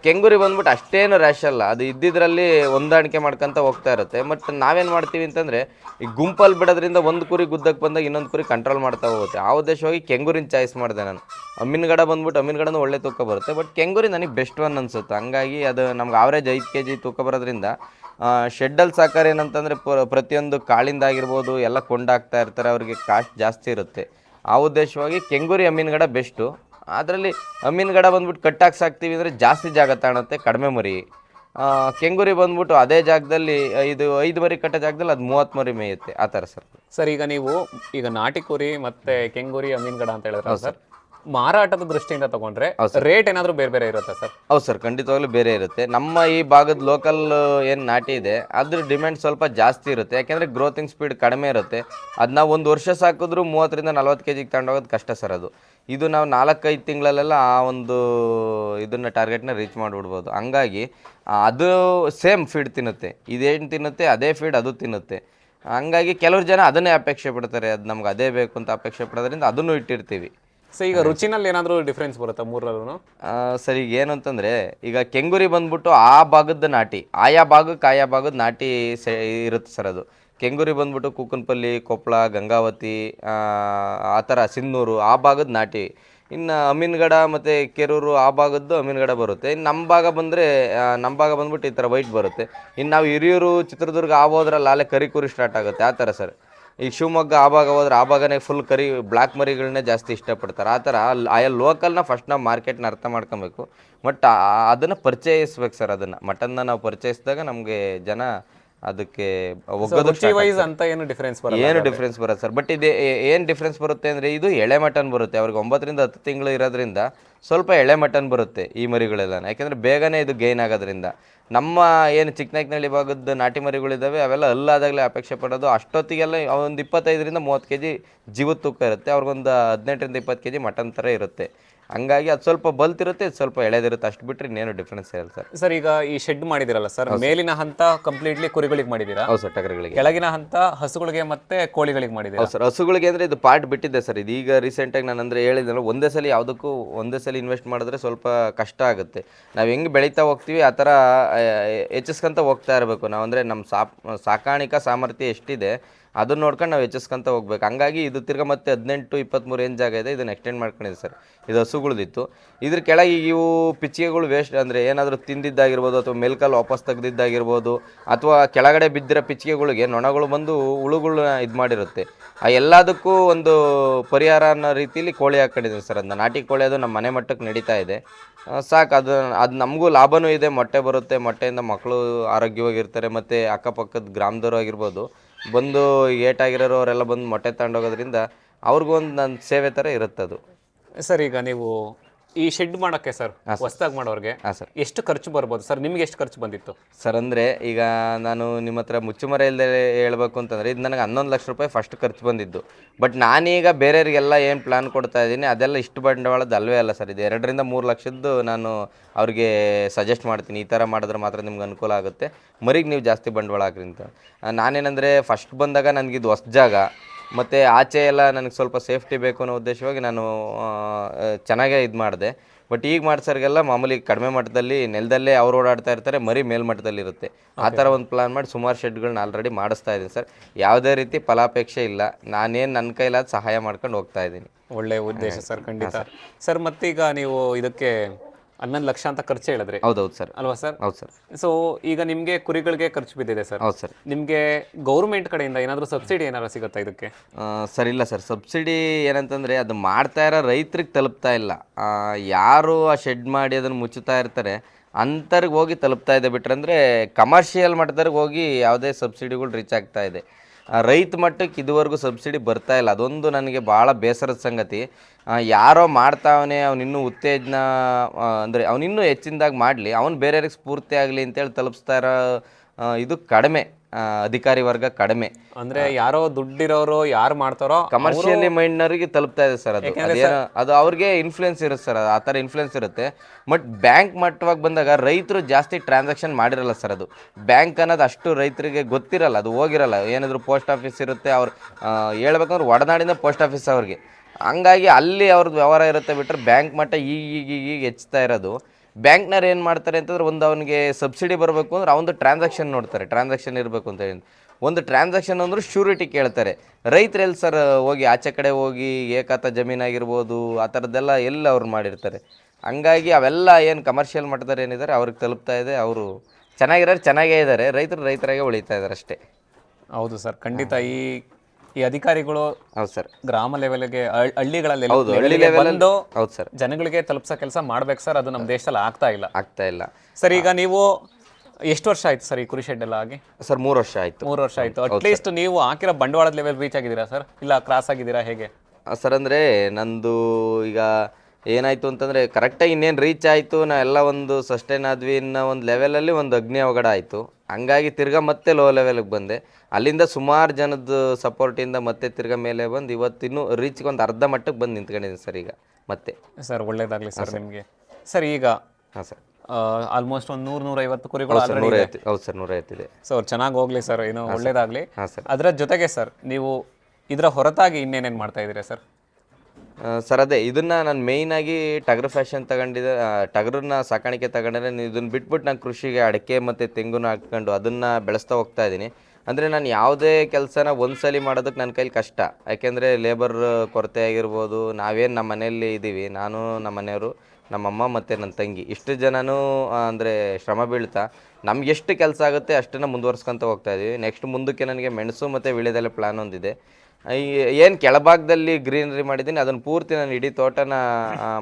ಕೆಂಗುರಿ ಬಂದ್ಬಿಟ್ಟು ಅಷ್ಟೇನು ರ್ಯಾಶ್ ಅಲ್ಲ. ಅದು ಇದ್ದಿದ್ರಲ್ಲಿ ಹೊಂದಾಣಿಕೆ ಮಾಡ್ಕೊಂತ ಹೋಗ್ತಾ ಇರುತ್ತೆ. ಬಟ್ ನಾವೇನು ಮಾಡ್ತೀವಿ ಅಂತಂದರೆ, ಈ ಗುಂಪಲ್ಲಿ ಬಿಡೋದ್ರಿಂದ ಒಂದು ಕುರಿ ಗುದ್ದಕ್ಕೆ ಬಂದಾಗ ಇನ್ನೊಂದು ಕುರಿ ಕಂಟ್ರೋಲ್ ಮಾಡ್ತಾ ಹೋಗುತ್ತೆ. ಆ ಉದ್ದೇಶವಾಗಿ ಕೆಂಗುರಿನ ಚಾಯ್ಸ್ ಮಾಡಿದೆ ನಾನು. ಅಮೀನ್ಗಡ ಬಂದ್ಬಿಟ್ಟು ಅಮೀನ್ಗಡನೂ ಒಳ್ಳೆ ತೂಕ ಬರುತ್ತೆ. ಬಟ್ ಕೆಂಗುರಿ ನನಗೆ ಬೆಸ್ಟ್ ಒನ್ ಅನ್ಸುತ್ತೆ. ಹಂಗಾಗಿ ಅದು ನಮ್ಗೆ ಆವ್ರೇಜ್ ಐದು ಕೆ ಜಿ ತೂಕ ಬರೋದ್ರಿಂದ ಶೆಡ್ಡಲ್ಲಿ ಸಾಕಾರ ಏನಂತಂದರೆ ಪ್ರತಿಯೊಂದು ಕಾಳಿಂದ ಆಗಿರ್ಬೋದು ಎಲ್ಲ ಕೊಂಡಾಗ್ತಾ ಇರ್ತಾರೆ ಅವರಿಗೆ ಕಾಸ್ಟ್ ಜಾಸ್ತಿ ಇರುತ್ತೆ. ಆ ಉದ್ದೇಶವಾಗಿ ಕೆಂಗೂರಿ ಗಡ ಬೆಸ್ಟು ಅದರಲ್ಲಿ ಅಮೀನ್ಗಡ ಬಂದ್ಬಿಟ್ಟು ಕಟ್ಟಾಗಿ ಸಾಕ್ತೀವಿ ಅಂದರೆ ಜಾಸ್ತಿ ಜಾಗ ತಾಣುತ್ತೆ ಕಡಿಮೆ ಮರಿ. ಕೆಂಗೂರಿ ಬಂದ್ಬಿಟ್ಟು ಅದೇ ಜಾಗದಲ್ಲಿ ಇದು ಐದು ಮರಿ ಕಟ್ಟ ಜಾಗದಲ್ಲಿ ಅದು ಮೂವತ್ತು ಮರಿ ಮೇಯುತ್ತೆ ಆ ಥರ ಸರ್. ಸರ್ ಈಗ ನೀವು ಈಗ ನಾಟಿ ಕುರಿ ಮತ್ತು ಕೆಂಗೂರಿ ಗಡ ಅಂತ ಹೇಳಿದ್ರೆ ಸರ್ ಮಾರಾಟದ ದೃಷ್ಟಿಯಿಂದ ತಗೊಂಡ್ರೆ ರೇಟ್ ಏನಾದರೂ ಬೇರೆ ಬೇರೆ ಇರುತ್ತೆ ಸರ್? ಹೌದು ಸರ್ ಖಂಡಿತವಾಗ್ಲೂ ಬೇರೆ ಇರುತ್ತೆ. ನಮ್ಮ ಈ ಭಾಗದ ಲೋಕಲ್ ಏನು ನಾಟಿ ಇದೆ ಅದ್ರ ಡಿಮ್ಯಾಂಡ್ ಸ್ವಲ್ಪ ಜಾಸ್ತಿ ಇರುತ್ತೆ. ಯಾಕೆಂದರೆ ಗ್ರೋತಿಂಗ್ ಸ್ಪೀಡ್ ಕಡಿಮೆ ಇರುತ್ತೆ. ಅದನ್ನ ನಾವು ಒಂದು ವರ್ಷ ಸಾಕಿದ್ರು ಮೂವತ್ತರಿಂದ ನಲ್ವತ್ತು ಕೆ ಜಿಗೆ ತಗೊಂಡೋಗೋದು ಕಷ್ಟ ಸರ್ ಅದು. ಇದು ನಾವು ನಾಲ್ಕೈದು ತಿಂಗಳಲ್ಲೆಲ್ಲ ಆ ಒಂದು ಇದನ್ನ ಟಾರ್ಗೆಟ್ನ ರೀಚ್ ಮಾಡಿಬಿಡ್ಬೋದು. ಹಂಗಾಗಿ ಅದು ಸೇಮ್ ಫೀಡ್ ತಿನ್ನುತ್ತೆ. ಇದೇನು ತಿನ್ನುತ್ತೆ ಅದೇ ಫೀಡ್ ಅದು ತಿನ್ನುತ್ತೆ. ಹಂಗಾಗಿ ಕೆಲವ್ರು ಜನ ಅದನ್ನೇ ಅಪೇಕ್ಷೆ ಪಡ್ತಾರೆ. ಅದು ನಮ್ಗೆ ಅದೇ ಬೇಕು ಅಂತ ಅಪೇಕ್ಷೆ ಪಡೋದ್ರಿಂದ ಅದನ್ನು ಇಟ್ಟಿರ್ತೀವಿ. ಸೊ ಈಗ ರುಚಿನಲ್ಲಿ ಏನಾದರೂ ಡಿಫ್ರೆನ್ಸ್ ಬರುತ್ತಾ ಮೂರಲ್ಲೂ ಸರಿ ಈಗ ಏನು ಅಂತಂದರೆ ಈಗ ಕೆಂಗುರಿ ಬಂದ್ಬಿಟ್ಟು ಆ ಭಾಗದ ನಾಟಿ ಆಯಾ ಭಾಗಕ್ಕೆ ಆಯಾ ಭಾಗದ ನಾಟಿ ಸೆ ಇರುತ್ತೆ ಸರ್ ಅದು. ಕೆಂಗುರಿ ಬಂದ್ಬಿಟ್ಟು ಕೂಕನಪಲ್ಲಿ ಕೊಪ್ಪಳ ಗಂಗಾವತಿ ಆ, ಆ ಥರ ಸಿನ್ನೂರು ಆ ಭಾಗದ ನಾಟಿ. ಇನ್ನು ಅಮೀನ್ಗಡ ಮತ್ತು ಕೆರೂರು ಆ ಭಾಗದ್ದು ಅಮೀನ್ಗಡ ಬರುತ್ತೆ. ಇನ್ನು ನಮ್ಮ ಭಾಗ ಬಂದರೆ ನಮ್ಮ ಭಾಗ ಬಂದ್ಬಿಟ್ಟು ಈ ಥರ ವೈಟ್ ಬರುತ್ತೆ. ಇನ್ನು ನಾವು ಹಿರಿಯೂರು ಚಿತ್ರದುರ್ಗ ಆ ಹೋದ್ರಲ್ಲಿ ಅಲ್ಲೇ ಕರಿಕೂರಿ ಸ್ಟಾರ್ಟ್ ಆಗುತ್ತೆ ಆ ಥರ ಸರ್. ಈಗ ಶಿವಮೊಗ್ಗ ಆ ಭಾಗ ಹೋದ್ರೆ ಆ ಭಾಗನೇ ಫುಲ್ ಕರಿ ಬ್ಲ್ಯಾಕ್ ಮರಿಗಳನ್ನೇ ಜಾಸ್ತಿ ಇಷ್ಟಪಡ್ತಾರೆ. ಆ ಥರ ಅಲ್ಲಿ ಆಯಾ ಲೋಕಲ್ನ ಫಸ್ಟ್ ನಾವು ಮಾರ್ಕೆಟ್ನ ಅರ್ಥ ಮಾಡ್ಕೊಬೇಕು. ಬಟ್ ಅದನ್ನು ಪರಿಚಯಿಸ್ಬೇಕು ಸರ್ ಅದನ್ನು. ಮಟನ್ನ ನಾವು ಪರಿಚಯಿಸಿದಾಗ ನಮಗೆ ಜನ ಅದಕ್ಕೆ ವೈಸ್ ಅಂತ ಏನು ಡಿಫ್ರೆನ್ಸ್ ಬರಲ್ಲ ಏನು ಡಿಫ್ರೆನ್ಸ್ ಬರುತ್ತೆ ಸರ್ ಬಟ್ ಇದು ಏನು ಡಿಫ್ರೆನ್ಸ್ ಬರುತ್ತೆ ಅಂದರೆ ಇದು ಎಳೆ ಮಟನ್ ಬರುತ್ತೆ. ಅವ್ರಿಗೆ ಒಂಬತ್ತರಿಂದ ಹತ್ತು ತಿಂಗಳು ಇರೋದ್ರಿಂದ ಸ್ವಲ್ಪ ಎಳೆ ಮಟನ್ ಬರುತ್ತೆ ಈ ಮರಿಗಳೆಲ್ಲ ಯಾಕೆಂದರೆ ಬೇಗನೆ ಇದು ಗೈನ್ ಆಗೋದ್ರಿಂದ. ನಮ್ಮ ಏನು ಚಿಕ್ಕನಾಯ್ಕನಹಳ್ಳಿ ಭಾಗದ ನಾಟಿ ಮರಿಗಳಿದ್ದಾವೆ ಅವೆಲ್ಲ ಅಲ್ಲಾದಾಗಲೇ ಅಪೇಕ್ಷೆ ಪಡೋದು. ಅಷ್ಟೊತ್ತಿಗೆಲ್ಲ ಒಂದು ಇಪ್ಪತ್ತೈದರಿಂದ ಮೂವತ್ತು ಕೆ ಜಿ ಜೀವದ ತೂಕ ಇರುತ್ತೆ. ಅವ್ರಿಗೊಂದು ಹದಿನೆಂಟರಿಂದ ಇಪ್ಪತ್ತು ಕೆ ಜಿ ಮಟನ್ ಥರ ಇರುತ್ತೆ. ಹಂಗಾಗಿ ಅದು ಸ್ವಲ್ಪ ಬಲ್ತಿರುತ್ತೆ ಇದು ಸ್ವಲ್ಪ ಎಳೆದಿರುತ್ತೆ. ಅಷ್ಟು ಬಿಟ್ಟರೆ ಇನ್ನೇನು ಡಿಫ್ರೆನ್ಸ್ ಇಲ್ಲ ಸರ್. ಸರ್ ಈಗ ಈ ಶೆಡ್ ಮಾಡಿದಿರಲ್ಲ ಸರ್ ಮೇಲಿನ ಹಂತ ಕಂಪ್ಲೀಟ್ಲಿ ಕುರಿಗಳಿಗೆ ಮಾಡಿದೀರಾ ಹೌದು ಸರ್ ಟಗರುಗಳಿಗೆ. ಕೆಳಗಿನ ಹಂತ ಹಸುಗಳಿಗೆ ಮತ್ತೆ ಕೋಳಿಗಳಿಗೆ ಮಾಡಿದ್ದೀರಾ? ಹೌದು ಸರ್ ಹಸುಗಳಿಗೆ ಅಂದರೆ ಇದು ಪಾರ್ಟ್ ಬಿಟ್ಟಿದ್ದೆ ಸರ್. ಇದು ಈಗ ರೀಸೆಂಟಾಗಿ ನಾನು ಅಂದರೆ ಹೇಳಿದ್ನಲ್ಲ ಒಂದೇ ಸಲ ಯಾವುದಕ್ಕೂ ಒಂದೇ ಸಲ ಇನ್ವೆಸ್ಟ್ ಮಾಡಿದ್ರೆ ಸ್ವಲ್ಪ ಕಷ್ಟ ಆಗುತ್ತೆ. ನಾವು ಹೆಂಗೆ ಬೆಳೀತಾ ಹೋಗ್ತೀವಿ ಆ ಥರ ಹೆಚ್ಚಿಸ್ಕೊಂತ ಹೋಗ್ತಾ ಇರಬೇಕು. ನಾವು ಅಂದರೆ ನಮ್ಮ ಸಾಪ್ ಸಾಕಾಣಿಕಾ ಸಾಮರ್ಥ್ಯ ಎಷ್ಟಿದೆ ಅದನ್ನ ನೋಡ್ಕೊಂಡು ನಾವು ಹೆಚ್ಚಿಸ್ಕೊಂತ ಹೋಗ್ಬೇಕು. ಹಂಗಾಗಿ ಇದು ತಿರ್ಗ ಮತ್ತೆ ಹದಿನೆಂಟು ಇಪ್ಪತ್ತ್ಮೂರು ಏನು ಜಾಗ ಇದೆ, ಇದನ್ನು ಎಕ್ಸ್ಟೆಂಡ್ ಮಾಡ್ಕೊಂಡಿದೆ ಸರ್. ಇದು ಹಸುಗಳದಿತ್ತು. ಇದ್ರ ಕೆಳಗೆ ಇವು ಪಿಚ್ಚಿಗೆಗಳು ವೇಸ್ಟ್ ಅಂದರೆ ಏನಾದರೂ ತಿಂದಿದ್ದಾಗಿರ್ಬೋದು ಅಥವಾ ಮೇಲ್ಕಲ್ಲಿ ವಾಪಸ್ ತೆಗೆದಿದ್ದಾಗಿರ್ಬೋದು ಅಥವಾ ಕೆಳಗಡೆ ಬಿದ್ದಿರೋ ಪಿಚ್ಚಿಗೆಗಳಿಗೆ ನೊಣಗಳು ಬಂದು ಹುಳುಗಳನ್ನ ಇದು ಮಾಡಿರುತ್ತೆ. ಆ ಎಲ್ಲದಕ್ಕೂ ಒಂದು ಪರಿಹಾರ ಅನ್ನೋ ರೀತಿಯಲ್ಲಿ ಕೋಳಿ ಹಾಕೊಂಡಿದ್ದೀನಿ ಸರ್. ಅದನ್ನ ನಾಟಿ ಕೋಳಿ ಅದು ನಮ್ಮ ಮನೆ ಮಟ್ಟಕ್ಕೆ ನಡೀತಾ ಇದೆ. ಸಾಕು. ಅದು ಅದು ನಮಗೂ ಲಾಭವೂ ಇದೆ. ಮೊಟ್ಟೆ ಬರುತ್ತೆ. ಮೊಟ್ಟೆಯಿಂದ ಮಕ್ಕಳು ಆರೋಗ್ಯವಾಗಿರ್ತಾರೆ. ಮತ್ತು ಅಕ್ಕಪಕ್ಕದ ಗ್ರಾಮದವರು ಆಗಿರ್ಬೋದು. ಬಂದು ಅವರೆಲ್ಲ ಬಂದು ಮೊಟ್ಟೆ ತಗೊಂಡೋಗೋದ್ರಿಂದ ಅವ್ರಿಗೂ ಒಂದು ನನ್ನ ಸೇವೆ ಥರ ಇರುತ್ತದು. ಸರ್ ಈಗ ನೀವು ಈ ಶೆಡ್ ಮಾಡೋಕ್ಕೆ ಸರ್ ಹೊಸದಾಗಿ ಮಾಡೋರಿಗೆ ಹಾಂ ಸರ್ ಎಷ್ಟು ಖರ್ಚು ಬರ್ಬೋದು? ಸರ್ ನಿಮ್ಗೆ ಎಷ್ಟು ಖರ್ಚು ಬಂದಿತ್ತು? ಸರ್ ಅಂದರೆ ಈಗ ನಾನು ನಿಮ್ಮ ಹತ್ರ ಮುಚ್ಚುಮರೆ ಇಲ್ಲದೆ ಹೇಳಬೇಕು ಅಂತಂದರೆ ಇದು ನನಗೆ ಹನ್ನೊಂದು ಲಕ್ಷ ರೂಪಾಯಿ ಫಸ್ಟ್ ಖರ್ಚು ಬಂದಿದ್ದು. ಬಟ್ ನಾನೀಗ ಬೇರೆಯವರಿಗೆಲ್ಲ ಏನು ಪ್ಲಾನ್ ಕೊಡ್ತಾ ಇದ್ದೀನಿ ಅದೆಲ್ಲ ಇಷ್ಟು ಬಂಡವಾಳದ ಅಲ್ವೇ ಅಲ್ಲ ಸರ್ ಇದು ಎರಡರಿಂದ ಮೂರು ಲಕ್ಷದ್ದು ನಾನು ಅವ್ರಿಗೆ ಸಜೆಸ್ಟ್ ಮಾಡ್ತೀನಿ. ಈ ಥರ ಮಾಡಿದ್ರೆ ಮಾತ್ರ ನಿಮ್ಗೆ ಅನುಕೂಲ ಆಗುತ್ತೆ. ಮರಿಗೆ ನೀವು ಜಾಸ್ತಿ ಬಂಡವಾಳ ಹಾಕ್ರಿ ಅಂತ. ನಾನೇನಂದರೆ ಫಸ್ಟ್ ಬಂದಾಗ ನನಗಿದು ಹೊಸ ಜಾಗ. ಮತ್ತು ಆಚೆ ಎಲ್ಲ ನನಗೆ ಸ್ವಲ್ಪ ಸೇಫ್ಟಿ ಬೇಕು ಅನ್ನೋ ಉದ್ದೇಶವಾಗಿ ನಾನು ಚೆನ್ನಾಗೇ ಇದು ಮಾಡಿದೆ. ಬಟ್ ಈಗ ಮಾಡ್ಸೋರಿಗೆಲ್ಲ ಮಾಮೂಲಿ ಕಡಿಮೆ ಮಟ್ಟದಲ್ಲಿ ನೆಲದಲ್ಲೇ ಅವ್ರು ಓಡಾಡ್ತಾ ಇರ್ತಾರೆ ಮರಿ ಮೇಲ್ಮಟ್ಟದಲ್ಲಿ ಇರುತ್ತೆ ಆ ಥರ ಒಂದು ಪ್ಲಾನ್ ಮಾಡಿ ಸುಮಾರು ಶೆಡ್ಗಳನ್ನ ಆಲ್ರೆಡಿ ಮಾಡಿಸ್ತಾ ಇದ್ದೀನಿ ಸರ್. ಯಾವುದೇ ರೀತಿ ಫಲಾಪೇಕ್ಷೆ ಇಲ್ಲ. ನಾನೇನು ನನ್ನ ಕೈಲಾದ ಸಹಾಯ ಮಾಡ್ಕೊಂಡು ಹೋಗ್ತಾ ಇದ್ದೀನಿ. ಒಳ್ಳೆಯ ಉದ್ದೇಶ ಸರ್ ಖಂಡಿತ. ಸರ್ ಮತ್ತೀಗ ನೀವು ಇದಕ್ಕೆ ಹನ್ನೊಂದು ಲಕ್ಷ ಅಂತ ಖರ್ಚು ಹೇಳಿದ್ರಿ. ಹೌದೌದು ಸರ್. ಅಲ್ವಾ ಸರ್? ಹೌದು ಸರ್. ಸೊ ಈಗ ನಿಮಗೆ ಕುರಿಗಳಿಗೆ ಖರ್ಚು ಬಿದ್ದಿದೆ ಸರ್. ಹೌದು ಸರ್. ನಿಮಗೆ ಗೌರ್ಮೆಂಟ್ ಕಡೆಯಿಂದ ಏನಾದರೂ ಸಬ್ಸಿಡಿ ಏನಾದ್ರು ಸಿಗುತ್ತಾ ಇದಕ್ಕೆ? ಸರ್ ಇಲ್ಲ ಸರ್. ಸಬ್ಸಿಡಿ ಏನಂತಂದರೆ ಅದು ಮಾಡ್ತಾ ಇರೋ ರೈತರಿಗೆ ತಲುಪ್ತಾ ಇಲ್ಲ. ಆ, ಯಾರು ಆ ಶೆಡ್ ಮಾಡಿ ಅದನ್ನು ಮುಚ್ಚುತ್ತಾ ಇರ್ತಾರೆ ಅಂಥವ್ರಿಗೆ ಹೋಗಿ ತಲುಪ್ತಾ ಇದೆ ಬಿಟ್ರೆ ಅಂದರೆ ಕಮರ್ಷಿಯಲ್ ಮಟ್ಟದವ್ರಿಗೆ ಹೋಗಿ ಯಾವುದೇ ಸಬ್ಸಿಡಿಗಳು ರೀಚ್ ಆಗ್ತಾ ಇದೆ. ರೈತ ಮಟ್ಟಕ್ಕೆ ಇದುವರೆಗೂ ಸಬ್ಸಿಡಿ ಬರ್ತಾ ಇಲ್ಲ. ಅದೊಂದು ನನಗೆ ಭಾಳ ಬೇಸರದ ಸಂಗತಿ. ಯಾರೋ ಮಾಡ್ತಾವನೆ ಅವನಿನ್ನೂ ಉತ್ತೇಜನ ಅಂದರೆ ಅವನಿನ್ನೂ ಹೆಚ್ಚಿನದಾಗಿ ಮಾಡಲಿ, ಅವನು ಬೇರೆಯವ್ರಿಗೆ ಸ್ಫೂರ್ತಿ ಆಗಲಿ ಅಂತೇಳಿ ತಲುಪಿಸ್ತಾ ಇರೋ ಇದು ಕಡಿಮೆ. ಅಧಿಕಾರಿ ವರ್ಗ ಕಡಿಮೆ. ಅಂದ್ರೆ ಯಾರೋ ದುಡ್ಡಿರೋರು ಯಾರು ಮಾಡ್ತಾರೋ ಕಮರ್ಷಿಯಲಿ ಮೈಂಡ್ನವರಿಗೆ ತಲುಪ್ತಾ ಇದೆ ಸರ್ ಅದು. ಅದೇನೋ ಅದು ಅವ್ರಿಗೆ ಇನ್ಫ್ಲುಯೆನ್ಸ್ ಇರುತ್ತೆ ಸರ್ ಆ ಥರ ಇನ್ಫ್ಲುಯೆನ್ಸ್ ಇರುತ್ತೆ. ಬಟ್ ಬ್ಯಾಂಕ್ ಮಟ್ಟವಾಗಿ ಬಂದಾಗ ರೈತರು ಜಾಸ್ತಿ ಟ್ರಾನ್ಸಾಕ್ಷನ್ ಮಾಡಿರಲ್ಲ ಸರ್ ಅದು. ಬ್ಯಾಂಕ್ ಅನ್ನೋದು ಅಷ್ಟು ರೈತರಿಗೆ ಗೊತ್ತಿರಲ್ಲ ಅದು ಹೋಗಿರಲ್ಲ. ಏನಾದರೂ ಪೋಸ್ಟ್ ಆಫೀಸ್ ಇರುತ್ತೆ ಅವ್ರು ಹೇಳ್ಬೇಕಂದ್ರೆ ಒಡನಾಡಿನ ಪೋಸ್ಟ್ ಆಫೀಸ್ ಅವ್ರಿಗೆ. ಹಂಗಾಗಿ ಅಲ್ಲಿ ಅವ್ರದ್ದು ವ್ಯವಹಾರ ಇರುತ್ತೆ ಬಿಟ್ಟರೆ ಬ್ಯಾಂಕ್ ಮಟ್ಟ ಈಗ ಈಗ ಈಗ ಈಗ ಹೆಚ್ಚುತ್ತಾ ಇರೋದು. ಬ್ಯಾಂಕ್ನವ್ರು ಏನು ಮಾಡ್ತಾರೆ ಅಂತಂದ್ರೆ ಒಂದು ಅವನಿಗೆ ಸಬ್ಸಿಡಿ ಬರಬೇಕು ಅಂದ್ರೆ ಅವನದು ಟ್ರಾನ್ಸಾಕ್ಷನ್ ನೋಡ್ತಾರೆ ಟ್ರಾನ್ಸಾಕ್ಷನ್ ಇರಬೇಕು ಅಂತ ಹೇಳಿ. ಒಂದು ಟ್ರಾನ್ಸಾಕ್ಷನ್ ಅಂದ್ರೆ ಶ್ಯೂರಿಟಿ ಕೇಳ್ತಾರೆ. ರೈತರು ಎಲ್ಲಿ ಸರ್ ಹೋಗಿ ಆಚೆ ಕಡೆ ಹೋಗಿ ಏಕಾತ ಜಮೀನಾಗಿರ್ಬೋದು ಆ ಥರದ್ದೆಲ್ಲ ಎಲ್ಲಿ ಅವ್ರು ಮಾಡಿರ್ತಾರೆ. ಹಂಗಾಗಿ ಅವೆಲ್ಲ ಏನು ಕಮರ್ಷಿಯಲ್ ಮಟ್ಟದಲ್ಲಿ ಏನಿದ್ದಾರೆ ಅವ್ರಿಗೆ ತಲುಪ್ತಾ ಇದೆ ಅವರು ಚೆನ್ನಾಗಿರೋರು ಚೆನ್ನಾಗೇ ಇದ್ದಾರೆ ರೈತರು ರೈತರಾಗೆ ಉಳಿತಾ ಇದ್ದಾರೆ ಅಷ್ಟೇ. ಹೌದು ಸರ್ ಖಂಡಿತ ಈ ಈ ಅಧಿಕಾರಿಗಳು ಹೌದು ಸರ್. ಗ್ರಾಮ ಲೆವೆಲ್ಗೆ ಹಳ್ಳಿಗಳಲ್ಲಿ ಹೌದು ಹಳ್ಳಿ level ಗೆ ಲೆವೆಲ್ ಬಂದು ಹೌದು ಸರ್. ಜನಗಳಿಗೆ ತಲುಪ್ಸೋ ಕೆಲಸ ಮಾಡ್ಬೇಕು ಸರ್ ಅದು ನಮ್ಮ ದೇಶದಲ್ಲಿ ಆಗ್ತಾ ಇಲ್ಲ. ಆಗ್ತಾ ಇಲ್ಲ. ಸರ್ ಈಗ ನೀವು ಎಷ್ಟು ವರ್ಷ ಆಯ್ತು ಸರ್ ಈ ಕುರಿ ಶೆಡ್ ಎಲ್ಲ ಆಗಿ? ಸರ್ ಮೂರು ವರ್ಷ ಆಯ್ತು. ಮೂರು ವರ್ಷ ಆಯ್ತು. ಅಟ್ಲೀಸ್ಟ್ ನೀವು ಹಾಕಿರೋ ಬಂಡವಾಳದ ಲೆವೆಲ್ ರೀಚ್ ಆಗಿದ್ದೀರಾ ಸರ್? ಇಲ್ಲ ಕ್ರಾಸ್ ಆಗಿದ್ದೀರಾ ಹೇಗೆ? ಸರ್ ಅಂದ್ರೆ ನಂದು ಈಗ ಏನಾಯಿತು ಅಂತಂದರೆ ಕರೆಕ್ಟಾಗಿ ಇನ್ನೇನು ರೀಚ್ ಆಯಿತು ನಾ ಎಲ್ಲ ಒಂದು ಸಸ್ಟೈನ್ ಆದ್ವಿ ಅನ್ನೋ ಒಂದು ಲೆವೆಲಲ್ಲಿ ಒಂದು ಅಗ್ನಿ ಅವಘಡ ಆಯಿತು. ಹಂಗಾಗಿ ತಿರ್ಗಾ ಮತ್ತೆ ಲೋ ಲೆವೆಲ್ಗೆ ಬಂದೆ. ಅಲ್ಲಿಂದ ಸುಮಾರು ಜನದ ಸಪೋರ್ಟಿಂದ ಮತ್ತೆ ತಿರ್ಗ ಮೇಲೆ ಬಂದು ಇವತ್ತಿನ್ನೂ ರೀಚ್ಗೆ ಒಂದು ಅರ್ಧ ಮಟ್ಟಕ್ಕೆ ಬಂದು ನಿಂತ್ಕೊಂಡಿದ್ದೀನಿ ಸರ್ ಈಗ ಮತ್ತೆ. ಸರ್ ಒಳ್ಳೇದಾಗಲಿ ಸರ್ ನಿಮಗೆ. ಸರ್ ಈಗ ಹಾಂ ಸರ್. ಆಲ್ಮೋಸ್ಟ್ ಒಂದು ನೂರು ನೂರೈವತ್ತು ಕುರಿಗಳು ಸರ್ ಹೌದು ಸರ್ ನೂರೈವತ್ತಿದೆ. ಸೊ ಚೆನ್ನಾಗಿ ಹೋಗ್ಲಿ ಸರ್ ಏನೋ ಒಳ್ಳೇದಾಗಲಿ. ಹಾಂ ಸರ್. ಅದರ ಜೊತೆಗೆ ಸರ್ ನೀವು ಇದರ ಹೊರತಾಗಿ ಇನ್ನೇನೇನು ಮಾಡ್ತಾ ಇದ್ದೀರಾ ಸರ್? ಸರ್, ಅದೇ, ಇದನ್ನ ನಾನು ಮೇಯ್ನಾಗಿ ಟಗರು ಫ್ಯಾಷನ್ ತಗೊಂಡಿದ್ದೆ ಟಗರನ್ನ ಸಾಕಾಣಿಕೆ ತಗೊಂಡ್ರೆ ಇದನ್ನ ಬಿಟ್ಬಿಟ್ಟು ನಾನು ಕೃಷಿಗೆ ಅಡಿಕೆ ಮತ್ತು ತೆಂಗುನ ಹಾಕ್ಕೊಂಡು ಅದನ್ನು ಬೆಳೆಸ್ತಾ ಹೋಗ್ತಾ ಇದ್ದೀನಿ. ಅಂದರೆ ನಾನು ಯಾವುದೇ ಕೆಲಸನ ಒಂದ್ಸಲಿ ಮಾಡೋದಕ್ಕೆ ನನ್ನ ಕೈಲಿ ಕಷ್ಟ. ಯಾಕೆಂದರೆ ಲೇಬರ್ ಕೊರತೆ ಆಗಿರ್ಬೋದು, ನಾವೇನು ನಮ್ಮ ಮನೆಯಲ್ಲಿ ಇದ್ದೀವಿ ನಾನು ನಮ್ಮ ಮನೆಯವರು ನಮ್ಮಮ್ಮ ಮತ್ತು ನನ್ನ ತಂಗಿ. ಇಷ್ಟು ಜನನೂ ಅಂದರೆ ಶ್ರಮ ಬೀಳ್ತಾ, ನಮ್ಗೆ ಎಷ್ಟು ಕೆಲಸ ಆಗುತ್ತೆ ಅಷ್ಟನ್ನು ಮುಂದುವರ್ಸ್ಕೊತ ಹೋಗ್ತಾ ಇದೀವಿ. ನೆಕ್ಸ್ಟ್ ಮುಂದಕ್ಕೆ ನನಗೆ ಮೆಣಸು ಮತ್ತು ವಿಳೆದೆಲೆ ಪ್ಲ್ಯಾನ್ ಒಂದಿದೆ. ಏನು ಕೆಳಭಾಗದಲ್ಲಿ ಗ್ರೀನರಿ ಮಾಡಿದ್ದೀನಿ, ಅದನ್ನು ಪೂರ್ತಿ ನಾನು ಇಡೀ ತೋಟನ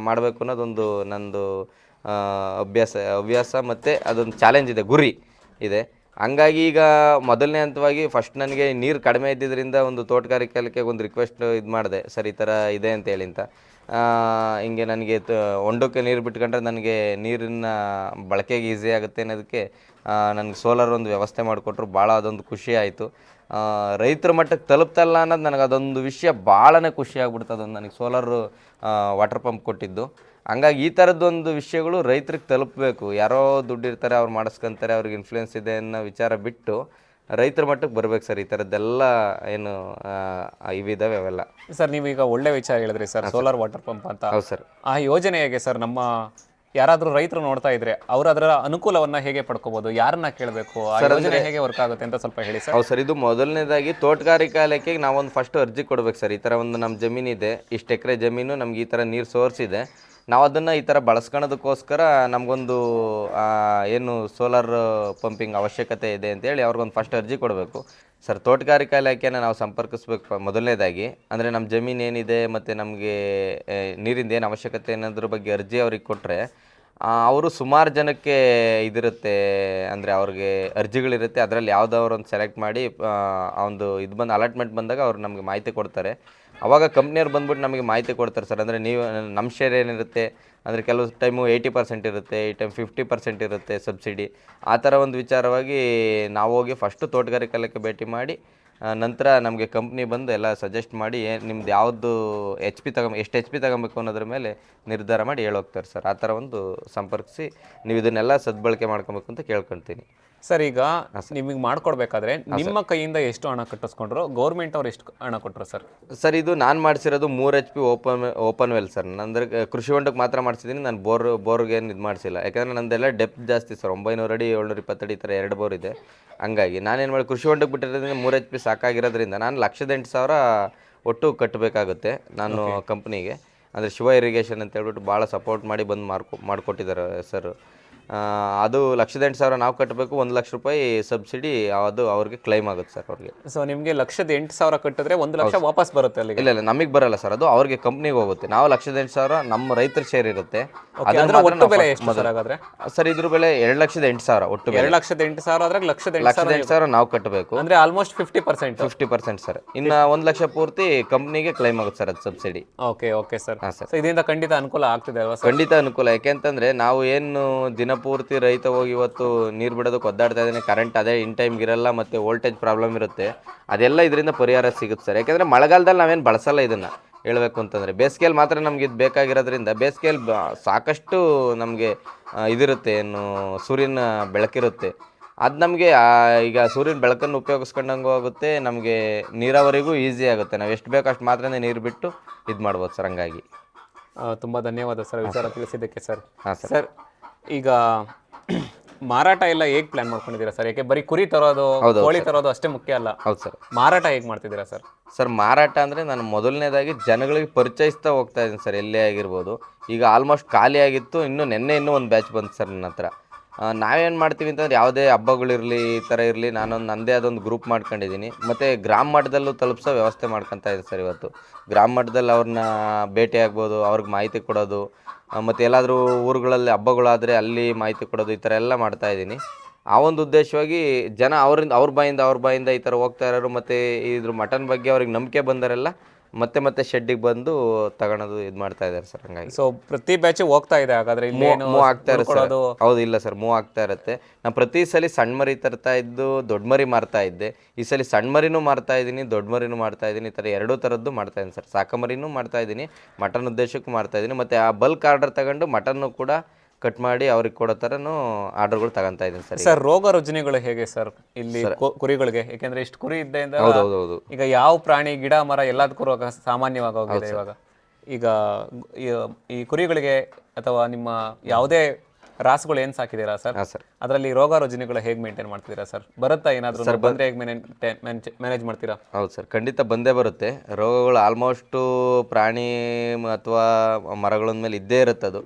ಮಾಡಬೇಕು ಅನ್ನೋದೊಂದು ನಂದು ಅಭ್ಯಾಸ ಅಭ್ಯಾಸ ಮತ್ತು ಅದೊಂದು ಚಾಲೆಂಜ್ ಇದೆ, ಗುರಿ ಇದೆ. ಹಂಗಾಗಿ ಈಗ ಮೊದಲನೇ ಹಂತವಾಗಿ ಫಸ್ಟ್ ನನಗೆ ನೀರು ಕಡಿಮೆ ಇದ್ದಿದ್ದರಿಂದ ಒಂದು ತೋಟಗಾರಿಕೆ ಒಂದು ರಿಕ್ವೆಸ್ಟ್ ಇದು ಮಾಡಿದೆ, ಸರ್, ಈ ಥರ ಇದೆ ಅಂತ ಹೇಳಿ ಅಂತ. ಹಿಂಗೆ ನನಗೆ ತ ಹೊಂಡಕ್ಕೆ ನೀರು ಬಿಟ್ಕೊಂಡ್ರೆ ನನಗೆ ನೀರಿನ ಬಳಕೆಗೆ ಈಸಿ ಆಗುತ್ತೆ ಅನ್ನೋದಕ್ಕೆ ನನಗೆ ಸೋಲಾರ್ ಒಂದು ವ್ಯವಸ್ಥೆ ಮಾಡಿಕೊಟ್ರು, ಭಾಳ ಅದೊಂದು ಖುಷಿ ಆಯಿತು. ರೈತರ ಮಟ್ಟಕ್ಕೆ ತಲುಪ್ತಲ್ಲ ಅನ್ನೋದು ನನಗೆ ಅದೊಂದು ವಿಷಯ ಭಾಳನೇ ಖುಷಿ ಅದೊಂದು ನನಗೆ ಸೋಲಾರು ವಾಟರ್ ಪಂಪ್ ಕೊಟ್ಟಿದ್ದು. ಹಂಗಾಗಿ ಈ ಥರದ್ದೊಂದು ವಿಷಯಗಳು ರೈತರಿಗೆ ತಲುಪಬೇಕು. ಯಾರೋ ದುಡ್ಡಿರ್ತಾರೆ ಅವ್ರು ಮಾಡಿಸ್ಕೊಂತಾರೆ ಅವ್ರಿಗೆ ಇನ್ಫ್ಲುಯೆನ್ಸ್ ಇದೆ ಅನ್ನೋ ವಿಚಾರ ಬಿಟ್ಟು ರೈತರ ಮಟ್ಟಕ್ಕೆ ಬರ್ಬೇಕು ಸರ್. ಈ ಥರದ್ದೆಲ್ಲ ಏನು ಇವಿದಾವೆ ಅವೆಲ್ಲ. ಸರ್ ನೀವು ಈಗ ಒಳ್ಳೆ ವಿಚಾರ ಹೇಳಿದ್ರಿ ಸರ್ ಸೋಲಾರ್ ವಾಟರ್ ಪಂಪ್ ಅಂತ. ಹೌದು ಸರ್. ಆ ಯೋಜನೆ ಹೇಗೆ ಸರ್? ನಮ್ಮ ಯಾರಾದರೂ ರೈತರು ನೋಡ್ತಾ ಇದ್ರೆ ಅವ್ರ ಅದರ ಅನುಕೂಲವನ್ನ ಹೇಗೆ ಪಡ್ಕೋಬಹುದು ಯಾರನ್ನ ಕೇಳಬೇಕು? ಆ ಯೋಜನೆ ಹೇಗೆ ವರ್ಕ್ ಆಗುತ್ತೆ ಅಂತ ಸ್ವಲ್ಪ ಹೇಳಿ ಸರ್. ಹೌದು ಸರ್ ಇದು ಮೊದಲನೇದಾಗಿ ತೋಟಗಾರಿಕಾ ಇಲಾಖೆಗೆ ನಾವೊಂದು ಫಸ್ಟ್ ಅರ್ಜಿ ಕೊಡ್ಬೇಕು ಸರ್. ಈ ತರ ಒಂದು ನಮ್ಮ ಜಮೀನಿದೆ. ಇಷ್ಟು ಎಕರೆ ಜಮೀನು ನಮ್ಗೆ ಈ ತರ ನೀರು ಸೋರ್ಸ್ ಇದೆ ನಾವು ಅದನ್ನು ಈ ಥರ ಬಳಸ್ಕೊಳೋದಕ್ಕೋಸ್ಕರ ನಮಗೊಂದು ಏನು ಸೋಲಾರ್ ಪಂಪಿಂಗ್ ಅವಶ್ಯಕತೆ ಇದೆ ಅಂತೇಳಿ ಅವ್ರಿಗೊಂದು ಫಸ್ಟ್ ಅರ್ಜಿ ಕೊಡಬೇಕು. ಸರ್ ತೋಟಗಾರಿಕಾ ಇಲಾಖೆನ ನಾವು ಸಂಪರ್ಕಿಸ್ಬೇಕು ಮೊದಲನೇದಾಗಿ. ಅಂದರೆ ನಮ್ಮ ಜಮೀನು ಏನಿದೆ ಮತ್ತು ನಮಗೆ ನೀರಿಂದ ಏನು ಅವಶ್ಯಕತೆ ಏನಾದ್ರ ಬಗ್ಗೆ ಅರ್ಜಿ ಅವ್ರಿಗೆ ಕೊಟ್ಟರೆ ಅವರು ಸುಮಾರು ಜನಕ್ಕೆ ಇದಿರುತ್ತೆ. ಅಂದರೆ ಅವ್ರಿಗೆ ಅರ್ಜಿಗಳಿರುತ್ತೆ. ಅದರಲ್ಲಿ ಒಂದು ಸೆಲೆಕ್ಟ್ ಮಾಡಿ, ಆ ಒಂದು ಇದು ಬಂದು ಅಲಾಟ್ಮೆಂಟ್ ಬಂದಾಗ ಅವ್ರು ನಮಗೆ ಮಾಹಿತಿ ಕೊಡ್ತಾರೆ. ಅವಾಗ ಕಂಪ್ನಿಯವ್ರು ಬಂದ್ಬಿಟ್ಟು ನಮಗೆ ಮಾಹಿತಿ ಕೊಡ್ತಾರೆ ಸರ್. ಅಂದರೆ ನೀವು ನಮ್ಮ ಶೇರ್ ಏನಿರುತ್ತೆ, ಅಂದರೆ ಕೆಲವು ಟೈಮು ಏಯ್ಟಿ ಪರ್ಸೆಂಟ್ ಇರುತ್ತೆ, ಈ ಟೈಮ್ ಫಿಫ್ಟಿ ಪರ್ಸೆಂಟ್ ಇರುತ್ತೆ ಸಬ್ಸಿಡಿ ಆ ಥರ ಒಂದು ವಿಚಾರವಾಗಿ ನಾವು ಹೋಗಿ ಫಸ್ಟು ತೋಟಗಾರಿಕೆ ಭೇಟಿ ಮಾಡಿ ನಂತರ ನಮಗೆ ಕಂಪ್ನಿ ಬಂದು ಎಲ್ಲ ಸಜೆಸ್ಟ್ ಮಾಡಿ ನಿಮ್ದು ಯಾವುದು ಎಚ್ ಪಿ ತಗೊಂಬ ಎಷ್ಟು ಎಚ್ ಪಿ ತಗೊಬೇಕು ಅನ್ನೋದ್ರ ಮೇಲೆ ನಿರ್ಧಾರ ಮಾಡಿ ಹೇಳೋಗ್ತಾರೆ ಸರ್. ಆ ಥರ ಒಂದು ಸಂಪರ್ಕಿಸಿ, ನೀವು ಇದನ್ನೆಲ್ಲ ಸದ್ಬಳಕೆ ಮಾಡ್ಕೊಬೇಕು ಅಂತ ಕೇಳ್ಕೊಳ್ತೀನಿ. ಸರ್ ಈಗ ನಿಮಗೆ ಮಾಡ್ಕೊಡ್ಬೇಕಾದ್ರೆ ನಿಮ್ಮ ಕೈಯಿಂದ ಎಷ್ಟು ಹಣ ಕಟ್ಟಿಸ್ಕೊಂಡ್ರು? ಗೌರ್ಮೆಂಟ್ ಅವ್ರು ಎಷ್ಟು ಹಣ ಕೊಟ್ಟರು ಸರ್? ಸರ್ ಇದು ನಾನು ಮಾಡಿಸಿರೋದು ಮೂರು H P open open well sir. ನಂದ್ರೆ ಕೃಷಿ ಹೊಂಡಕ್ಕೆ ಮಾತ್ರ ಮಾಡಿಸಿದ್ದೀನಿ ನಾನು ಬೋರ್ ಬೋರ್ಗೆ ಏನು ಇದು ಮಾಡಿಸಿಲ್ಲ. ಯಾಕಂದರೆ ನಂದೆಲ್ಲ ಡೆಪ್ತ್ ಜಾಸ್ತಿ ಸರ್. ಒಂಬೈನೂರು ಅಡಿ ಏಳ್ನೂರ ಇಪ್ಪತ್ತಡಿ ಈ ಥರ ಎರಡು ಬೋರ್ ಇದೆ. ಹಂಗಾಗಿ ನಾನೇನು ಮಾಡಿ ಕೃಷಿ ಹೊಂಡಕ್ಕೆ ಬಿಟ್ಟಿರೋದ್ರಿಂದ ಮೂರು ಎಚ್ ಪಿ ಸಾಕಾಗಿರೋದ್ರಿಂದ ನಾನು ಲಕ್ಷದ ಎಂಟು ಸಾವಿರ ಒಟ್ಟು ಕಟ್ಟಬೇಕಾಗುತ್ತೆ ನಾನು ಕಂಪ್ನಿಗೆ ಅಂದರೆ ಶಿವ ಇರಿಗೇಷನ್ ಅಂತ ಹೇಳ್ಬಿಟ್ಟು ಭಾಳ ಸಪೋರ್ಟ್ ಮಾಡಿ ಬಂದು ಮಾಡ್ಕೊ ಮಾಡಿಕೊಟ್ಟಿದ್ದಾರೆ ಸರ್. ಅದು ಲಕ್ಷದ ಎಂಟು ಸಾವಿರ ನಾವು ಕಟ್ಟಬೇಕು ಒಂದು ಲಕ್ಷ ರೂಪಾಯಿ ಸಬ್ಸಿಡಿ ಅದು ಅವ್ರಿಗೆ ಕ್ಲೈಮ್ ಆಗುತ್ತೆ ಸರ್ ಅವ್ರಿಗೆ. ಸೊ ನಿಮಗೆ ಲಕ್ಷದ ಎಂಟು ಸಾವಿರ ಕಟ್ಟಿದ್ರೆ ಒಂದು ಲಕ್ಷ ವಾಪಸ್ ಬರುತ್ತೆ ಅಲ್ಲಿ ಇಲ್ಲ ಇಲ್ಲ ನಮಗೆ ಬರಲ್ಲ ಸರ್ ಅದು ಅವ್ರಿಗೆ ಕಂಪ್ನಿಗೆ ಹೋಗುತ್ತೆ. ನಾವು ಲಕ್ಷದ ಎಂಟು ಸಾವಿರ ನಮ್ಮ ರೈತರ ಶೇರ್ ಇರುತ್ತೆ. Okay, ಅದನ್ನ ಅದ್ರ ಮಾತ್ರ ಒಟ್ಟು ನಾವು ಬೆಲೆ first ಎಷ್ಟು ಮೊದಲು- ಸರ್ ಹಾಗಾದ್ರೆ? ಸರ್ ಇದ್ರ ಬೆಲೆ ಎರಡು ಲಕ್ಷದ ಎಂಟು ಸಾವಿರ ಒಟ್ಟು ಬೆಲೆ. ಎರಡು ಲಕ್ಷದ ಎಂಟು ಸಾವಿರ ಆದ್ರೆ ಲಕ್ಷದ ಎಂಟು ಲಕ್ಷದ ಎಂಟು ಸಾವಿರ ನಾವು ಕಟ್ಟಬೇಕು. ಅಂದ್ರೆ almost fifty percent fifty percent sir. ಇನ್ನ ಒಂದು ಲಕ್ಷ ಪೂರ್ತಿ ಕಂಪ್ನಿಗೆ ಕ್ಲೈಮ್ ಆಗುತ್ತೆ ಸರ್ ಅದು subsidy okay okay sir so ಇದರಿಂದ ಖಂಡಿತ ಅನುಕೂಲ ಆಗ್ತಿದೆ ಅಲ್ವಾ ಸರ್ ಖಂಡಿತ ಅನುಕೂಲ. ಯಾಕೆಂತಂದ್ರೆ ನಾವು ಏನು ದಿನಪೂರ್ತಿ ರೈತ ಹೋಗಿ ಇವತ್ತು ನೀರು ಬಿಡೋದಕ್ಕೆ ಒದ್ದಾಡ್ತಾ ಇದ್ದಾನೆ. ಕರೆಂಟ್ ಅದೇ ಇನ್ ಟೈಮ್ಗೆ ಇರಲ್ಲ ಮತ್ತು ವೋಲ್ಟೇಜ್ ಪ್ರಾಬ್ಲಮ್ ಇರುತ್ತೆ. ಅದೆಲ್ಲ ಇದರಿಂದ ಪರಿಹಾರ ಸಿಗುತ್ತೆ ಸರ್. ಯಾಕೆಂದರೆ ಮಳೆಗಾಲದಲ್ಲಿ ನಾವೇನು ಬಳಸಲ್ಲ ಇದನ್ನು ಹೇಳಬೇಕು ಅಂತಂದರೆ. ಬೇಸಿಗೆಯಲ್ಲಿ ಮಾತ್ರ ನಮ್ಗೆ ಇದು ಬೇಕಾಗಿರೋದ್ರಿಂದ ಬೇಸಿಗೆಯಲ್ಲಿ ಸಾಕಷ್ಟು ನಮಗೆ ಇದಿರುತ್ತೆ ಏನು ಸೂರ್ಯನ ಬೆಳಕಿರುತ್ತೆ. ಅದು ನಮಗೆ ಈಗ ಸೂರ್ಯನ ಬೆಳಕನ್ನು ಉಪಯೋಗಿಸ್ಕೊಂಡಂಗೂ ಆಗುತ್ತೆ ನಮಗೆ ನೀರಾವರಿಗೂ ಈಸಿ ಆಗುತ್ತೆ. ನಾವು ಎಷ್ಟು ಬೇಕು ಅಷ್ಟು ಮಾತ್ರ ನೀರು ಬಿಟ್ಟು ಇದು ಮಾಡ್ಬೋದು ಸರ್ ಹಂಗಾಗಿ. ತುಂಬ ಧನ್ಯವಾದ ಸರ್ ವಿಚಾರ ತಿಳಿಸಿದ್ದಕ್ಕೆ ಸರ್. ಹಾಂ ಸರ್ ಈಗ ಮಾರಾಟ ಎಲ್ಲ ಹೇಗ್ ಪ್ಲಾನ್ ಮಾಡ್ಕೊಂಡಿದ್ದೀರಾ ಸರ್? ಯಾಕೆ ಬರೀ ಕುರಿ ತರೋದು ಕೋಳಿ ತರೋದು ಅಷ್ಟೇ ಮುಖ್ಯ ಅಲ್ಲ. ಹೌದು ಸರ್. ಮಾರಾಟ ಹೇಗ್ ಮಾಡ್ತಿದ್ದೀರಾ ಸರ್? ಸರ್ ಮಾರಾಟ ಅಂದರೆ ನಾನು ಮೊದಲನೇದಾಗಿ ಜನಗಳಿಗೆ ಪರಿಚಯಿಸ್ತಾ ಹೋಗ್ತಾ ಇದ್ದೀನಿ ಸರ್ ಎಲ್ಲೇ ಆಗಿರ್ಬೋದು. ಈಗ ಆಲ್ಮೋಸ್ಟ್ ಖಾಲಿ ಆಗಿತ್ತು ಇನ್ನು ನಿನ್ನೆ ಇನ್ನೂ ಒಂದು ಬ್ಯಾಚ್ ಬಂತು ಸರ್ ನನ್ನ ಹತ್ರ. ನಾವೇನು ಮಾಡ್ತೀವಿ ಅಂತಂದ್ರೆ ಯಾವುದೇ ಹಬ್ಬಗಳಿರಲಿ ಈ ಥರ ಇರಲಿ ನಾನೊಂದು ನನ್ನದೇ ಅದೊಂದು ಗ್ರೂಪ್ ಮಾಡ್ಕೊಂಡಿದ್ದೀನಿ. ಮತ್ತು ಗ್ರಾಮ ಮಟ್ಟದಲ್ಲೂ ತಲುಪಿಸೋ ವ್ಯವಸ್ಥೆ ಮಾಡ್ಕೊತಾ ಇದ್ದೀನಿ ಸರ್ ಇವತ್ತು. ಗ್ರಾಮ ಮಟ್ಟದಲ್ಲಿ ಅವ್ರನ್ನ ಭೇಟಿ ಆಗ್ಬೋದು ಅವ್ರಿಗೆ ಮಾಹಿತಿ ಕೊಡೋದು ಮತ್ತು ಎಲ್ಲಾದರೂ ಊರುಗಳಲ್ಲಿ ಹಬ್ಬಗಳಾದರೆ ಅಲ್ಲಿ ಮಾಹಿತಿ ಕೊಡೋದು ಈ ಥರ ಎಲ್ಲ ಮಾಡ್ತಾ ಇದ್ದೀನಿ. ಆ ಒಂದು ಉದ್ದೇಶವಾಗಿ ಜನ ಅವರಿಂದ, ಅವ್ರ ಬಾಯಿಂದ ಅವ್ರ ಬಾಯಿಂದ ಈ ಥರ ಹೋಗ್ತಾ ಇರೋರು ಮತ್ತು ಇದ್ರ ಮಟನ್ ಬಗ್ಗೆ ಅವ್ರಿಗೆ ನಂಬಿಕೆ ಬಂದರೆಲ್ಲ ಮತ್ತೆ ಮತ್ತೆ ಶೆಡ್ಡಿಗೆ ಬಂದು ತಗೊಳೋದು ಇದು ಮಾಡ್ತಾ ಇದ್ದಾರೆ ಸರ್ ಹಂಗಾಗಿ. ಸೊ ಪ್ರತಿ ಬ್ಯಾಚ್ ಹೋಗ್ತಾ ಇದೆ ಹಾಗಾದ್ರೆ ಏನು ಮೂವ್ ಆಗ್ತಾ ಇರುತ್ತೆ ಉಳ್ಕೊಳ್ಳೋದು? ಹೌದು ಇಲ್ಲ ಸರ್ ಮೂವ್ ಆಗ್ತಾ ಇರುತ್ತೆ. ನಾನು ಪ್ರತಿ ಸಲ ಸಣ್ಣ ಮರಿ ತರ್ತಾ ಇದ್ದು ದೊಡ್ಡ ಮರಿ ಮಾರ್ತಾ ಇದ್ದೆ. ಈ ಸಲ ಸಣ್ಣ ಮರಿನೂ ಮಾರ್ತಾ ಇದ್ದೀನಿ ದೊಡ್ಡ ಮರಿನೂ ಮಾಡ್ತಾ ಇದ್ದೀನಿ ಈ ಥರ ಎರಡೂ ಥರದ್ದು ಮಾಡ್ತಾ ಇದ್ದೀನಿ ಸರ್. ಸಾಕ ಮರಿನೂ ಮಾಡ್ತಾ ಇದ್ದೀನಿ ಮಟನ್ ಉದ್ದೇಶಕ್ಕೂ ಮಾಡ್ತಾ ಇದ್ದೀನಿ. ಮತ್ತು ಆ ಬಲ್ಕ್ ಆರ್ಡರ್ ತಗೊಂಡು ಮಟನ್ನು ಕೂಡ ಕಟ್ ಮಾಡಿ ಅವ್ರಿಗೆ ಕೊಡೋ ಥರನೂ ಆರ್ಡರ್ಗಳು ತಗೊಂತಾ ಇದ್ದೀನಿ ಸರ್ ಸರ್ ರೋಗ ರುಜಿನಿಗಳು ಹೇಗೆ ಸರ್? ಇಲ್ಲಿ ಕು- ಕುರಿಗಳಿಗೆ. ಯಾಕೆಂದ್ರೆ ಇಷ್ಟು ಕುರಿ ಇದ್ದರಿಂದ ಹೌದು ಹೌದು ಹೌದು. ಈಗ ಯಾವ ಪ್ರಾಣಿ ಗಿಡ ಮರ ಎಲ್ಲದಕ್ಕೂ ರೋಗ ಸಾಮಾನ್ಯವಾಗಿ ಹೋಗಿದೆ ಇವಾಗ. ಈಗ ಈ- ಈ ಕುರಿಗಳಿಗೆ ಅಥವಾ ನಿಮ್ಮ ಯಾವುದೇ ರಾಸುಗಳು ಏನ್ ಸಾಕಿದ್ದೀರಾ ಸರ್? ಹಾಂ ಸರ್. ಅದರಲ್ಲಿ ರೋಗ ರುಜಿನಗಳು ಹೇಗೆ ಮೇಂಟೈನ್ ಮಾಡ್ತಿದ್ದೀರಾ ಸರ್? ಬರುತ್ತಾ ಏನಾದರೂ ಬಂದ್ರೆ ಹೇಗೆ ಮ್ಯಾನೇಜ್ ಮಾಡ್ತೀರಾ? ಹೌದು ಸರ್ ಖಂಡಿತ ಬಂದೇ ಬರುತ್ತೆ. ರೋಗಗಳು ಆಲ್ಮೋಸ್ಟು ಪ್ರಾಣಿ ಅಥವಾ ಮರಗಳ ಮೇಲೆ ಇದ್ದೇ ಇರುತ್ತೆ ಅದು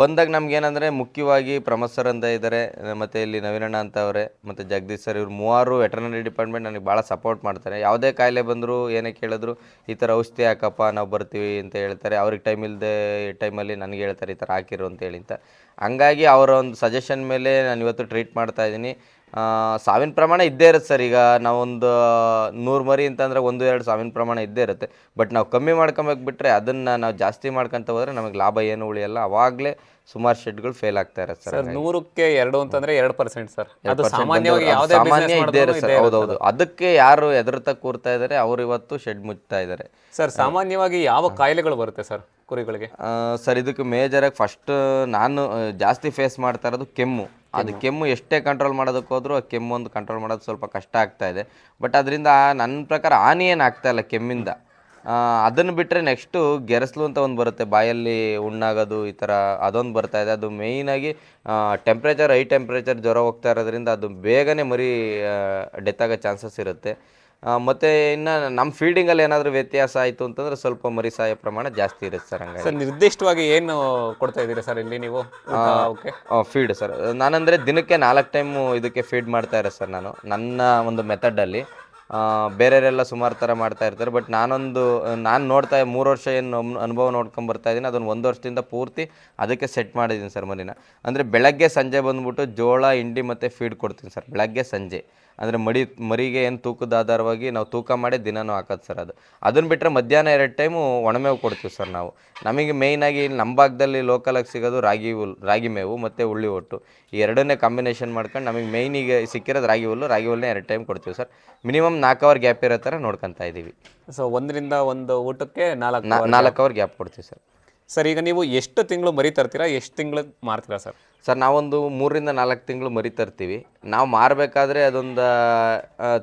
ಬಂದಾಗ ನಮ್ಗೇನಂದರೆ ಮುಖ್ಯವಾಗಿ ಪ್ರಮೋದ್ ಅಂತ ಇದ್ದಾರೆ ಮತ್ತು ಇಲ್ಲಿ ನವೀನಣ್ಣ ಅಂತ ಅವರೇ, ಮತ್ತು ಜಗದೀಶ್ ಸರ್ ಇವ್ರು ಮೂವರು ವೆಟರ್ನರಿ ಡಿಪಾರ್ಟ್ಮೆಂಟ್ ನನಗೆ ಭಾಳ ಸಪೋರ್ಟ್ ಮಾಡ್ತಾರೆ. ಯಾವುದೇ ಕಾಯಿಲೆ ಬಂದರೂ ಏನೇ ಕೇಳಿದ್ರು ಈ ಥರ ಔಷಧಿ ಹಾಕಪ್ಪ, ನಾವು ಬರ್ತೀವಿ ಅಂತ ಹೇಳ್ತಾರೆ. ಅವ್ರಿಗೆ ಟೈಮ್ ಇಲ್ಲದೆ ಟೈಮಲ್ಲಿ ನನಗೆ ಹೇಳ್ತಾರೆ ಈ ಥರ ಹಾಕಿರು ಅಂತ ಹೇಳಿ ಅಂತ. ಹಂಗಾಗಿ ಅವರ ಒಂದು ಸಜೆಷನ್ ಮೇಲೆ ನಾನು ಇವತ್ತು ಟ್ರೀಟ್ ಮಾಡ್ತಾ ಇದ್ದೀನಿ. ಸಾವಿನ ಪ್ರಮಾಣ ಇದ್ದೇ ಇರುತ್ತೆ ಸರ್. ಈಗ ನಾವೊಂದು ನೂರು ಮರಿ ಅಂತಂದರೆ ಒಂದು ಎರಡು ಸಾವಿನ ಪ್ರಮಾಣ ಇದ್ದೇ ಇರುತ್ತೆ. ಬಟ್ ನಾವು ಕಮ್ಮಿ ಮಾಡ್ಕೊಬೇಕು ಬಿಟ್ಟರೆ ಅದನ್ನು ನಾವು ಜಾಸ್ತಿ ಮಾಡ್ಕೊಂತ ಹೋದರೆ ನಮಗೆ ಲಾಭ ಏನು ಉಳಿಯಲ್ಲ. ಅವಾಗಲೇ ಸುಮಾರು ಶೆಡ್ಗಳು ಫೇಲ್ ಆಗ್ತಾ ಇರತ್ತೆ ಸರ್. ನೂರಕ್ಕೆ ಎರಡು ಅಂತಂದ್ರೆ ಎರಡು ಪರ್ಸೆಂಟ್ ಸರ್. ಅದು ಸಾಮಾನ್ಯವಾಗಿ ಬಂದವ್ರು- ಯಾವುದೇ ಸಾಮಾನ್ಯ ಇದ್ದೇ ಇರುತ್ತೆ ಸರ್. ಹೌದೌದು. ಅದಕ್ಕೆ ಯಾರು ಎದುರುತ್ತಾ ಕೂರ್ತಾ ಇದ್ದಾರೆ ಅವರು ಇವತ್ತು ಶೆಡ್ ಮುಚ್ತಾ ಇದ್ದಾರೆ. ಸರ್ ಸಾಮಾನ್ಯವಾಗಿ ಯಾವ ಕಾಯಿಲೆಗಳು ಬರುತ್ತೆ ಸರ್ ಕುರಿಗಳಿಗೆ? ಸರ್ ಇದಕ್ಕೆ ಮೇಜರಾಗಿ ಫಸ್ಟ್ ನಾನು ಜಾಸ್ತಿ ಫೇಸ್ ಮಾಡ್ತಾ ಇರೋದು ಕೆಮ್ಮು. ಅದು ಕೆಮ್ಮು. ಎಷ್ಟೇ ಕಂಟ್ರೋಲ್ ಮಾಡೋದಕ್ಕೆ ಹೋದರೂ ಆ ಕೆಮ್ಮು ಒಂದು ಕಂಟ್ರೋಲ್ ಮಾಡೋದು ಸ್ವಲ್ಪ ಕಷ್ಟ ಆಗ್ತಾ ಇದೆ. ಬಟ್ ಅದರಿಂದ ನನ್ನ ಪ್ರಕಾರ ಹಾನಿ ಏನು ಆಗ್ತಾ ಇಲ್ಲ ಕೆಮ್ಮಿಂದ. ಅದನ್ನು ಬಿಟ್ಟರೆ ನೆಕ್ಸ್ಟು ಗೆರೆಸ್ಲು ಅಂತ ಒಂದು ಬರುತ್ತೆ. ಬಾಯಲ್ಲಿ ಉಣ್ಣಾಗೋದು ಈ ಥರ ಅದೊಂದು ಬರ್ತಾ ಇದೆ. ಅದು ಮೇಯ್ನಾಗಿ ಟೆಂಪ್ರೇಚರ್ ಹೈ ಟೆಂಪ್ರೇಚರ್ ಜ್ವರ ಹೋಗ್ತಾ ಇರೋದ್ರಿಂದ ಅದು ಬೇಗನೆ ಮರಿ ಡೆತ್ ಆಗೋ ಚಾನ್ಸಸ್ ಇರುತ್ತೆ. ಮತ್ತೆ ಇನ್ನು ನಮ್ಮ ಫೀಲ್ಡಿಂಗಲ್ಲಿ ಏನಾದರೂ ವ್ಯತ್ಯಾಸ ಆಯಿತು ಅಂತಂದ್ರೆ ಸ್ವಲ್ಪ ಮರಿ ಸಾಯೋ ಪ್ರಮಾಣ ಜಾಸ್ತಿ ಇರುತ್ತೆ ಸರ್ ಹಂಗಾಗಿ. ಸರ್ ನಿರ್ದಿಷ್ಟವಾಗಿ ಏನು ಕೊಡ್ತಾ ಇದ್ದೀರಾ ಸರ್ ಇಲ್ಲಿ ನೀವು ಓಕೆ ಫೀಡ್ ಸರ್. ನಾನಂದರೆ ದಿನಕ್ಕೆ ನಾಲ್ಕು ಟೈಮು ಇದಕ್ಕೆ ಫೀಡ್ ಮಾಡ್ತಾ ಇರೋ ಸರ್ ನಾನು. ನನ್ನ ಒಂದು ಮೆಥಡಲ್ಲಿ ಬೇರೆಯವರೆಲ್ಲ ಸುಮಾರು ಥರ ಮಾಡ್ತಾ ಇರ್ತಾರೆ. ಬಟ್ ನಾನೊಂದು ನಾನು ನೋಡ್ತಾ ಮೂರು ವರ್ಷ ಏನು ಅನುಭವ ನೋಡ್ಕೊಂಡು ಬರ್ತಾ ಇದ್ದೀನಿ. ಅದನ್ನು ಒಂದು ವರ್ಷದಿಂದ ಪೂರ್ತಿ ಅದಕ್ಕೆ ಸೆಟ್ ಮಾಡಿದ್ದೀನಿ ಸರ್ ಮರಿನ. ಅಂದರೆ ಬೆಳಗ್ಗೆ ಸಂಜೆ ಬಂದ್ಬಿಟ್ಟು ಜೋಳ ಹಿಂಡಿ ಮತ್ತು ಫೀಡ್ ಕೊಡ್ತೀನಿ ಸರ್. ಬೆಳಗ್ಗೆ ಸಂಜೆ. ಅಂದರೆ ಮಡಿ ಮರಿಗೆ ಏನು ತೂಕದ ಆಧಾರವಾಗಿ ನಾವು ತೂಕ ಮಾಡಿ ದಿನನೂ ಹಾಕೋದು ಸರ್ ಅದು. ಅದನ್ನು ಬಿಟ್ಟರೆ ಮಧ್ಯಾಹ್ನ ಎರಡು ಟೈಮು ಒಣಮೇವು ಕೊಡ್ತೀವಿ ಸರ್ ನಾವು. ನಮಗೆ ಮೇಯ್ನಾಗಿ ನಮ್ಮ ಭಾಗದಲ್ಲಿ ಲೋಕಲಾಗಿ ಸಿಗೋದು ರಾಗಿ ಹುಲ್ ರಾಗಿ ಮೇವು ಮತ್ತು ಹುಳ್ಳಿ ಒಟ್ಟು ಈ ಎರಡನ್ನೇ ಕಾಂಬಿನೇಷನ್ ಮಾಡ್ಕೊಂಡು ನಮಗೆ ಮೇಯ್ನಿಗೆ ಸಿಕ್ಕಿರೋದು ರಾಗಿ ಹುಲ್ಲು ರಾಗಿ ಹುಲ್ಲನ್ನೇ ಎರಡು ಟೈಮ್ ಕೊಡ್ತೀವಿ ಸರ್ ಮಿನಿಮಮ್ ನಾಲ್ಕು ಅವರ್ ಗ್ಯಾಪ್ ಇರೋ ಥರ ನೋಡ್ಕೊತಾ ಇದ್ದೀವಿ ಸೊ ಒಂದರಿಂದ ಒಂದು ಊಟಕ್ಕೆ ನಾಲ್ಕು ನಾಲ್ಕು ಅವರ್ ಗ್ಯಾಪ್ ಕೊಡ್ತೀವಿ ಸರ್ ಸರ್ ಈಗ ನೀವು ಎಷ್ಟು ತಿಂಗಳು ಮರಿ ತರ್ತೀರಾ ಎಷ್ಟು ತಿಂಗಳು ಮಾರ್ತೀರಾ ಸರ್ ಸರ್ ನಾವೊಂದು ಮೂರರಿಂದ ನಾಲ್ಕು ತಿಂಗಳು ಮರಿ ತರ್ತೀವಿ ನಾವು ಮಾರಬೇಕಾದ್ರೆ ಅದೊಂದು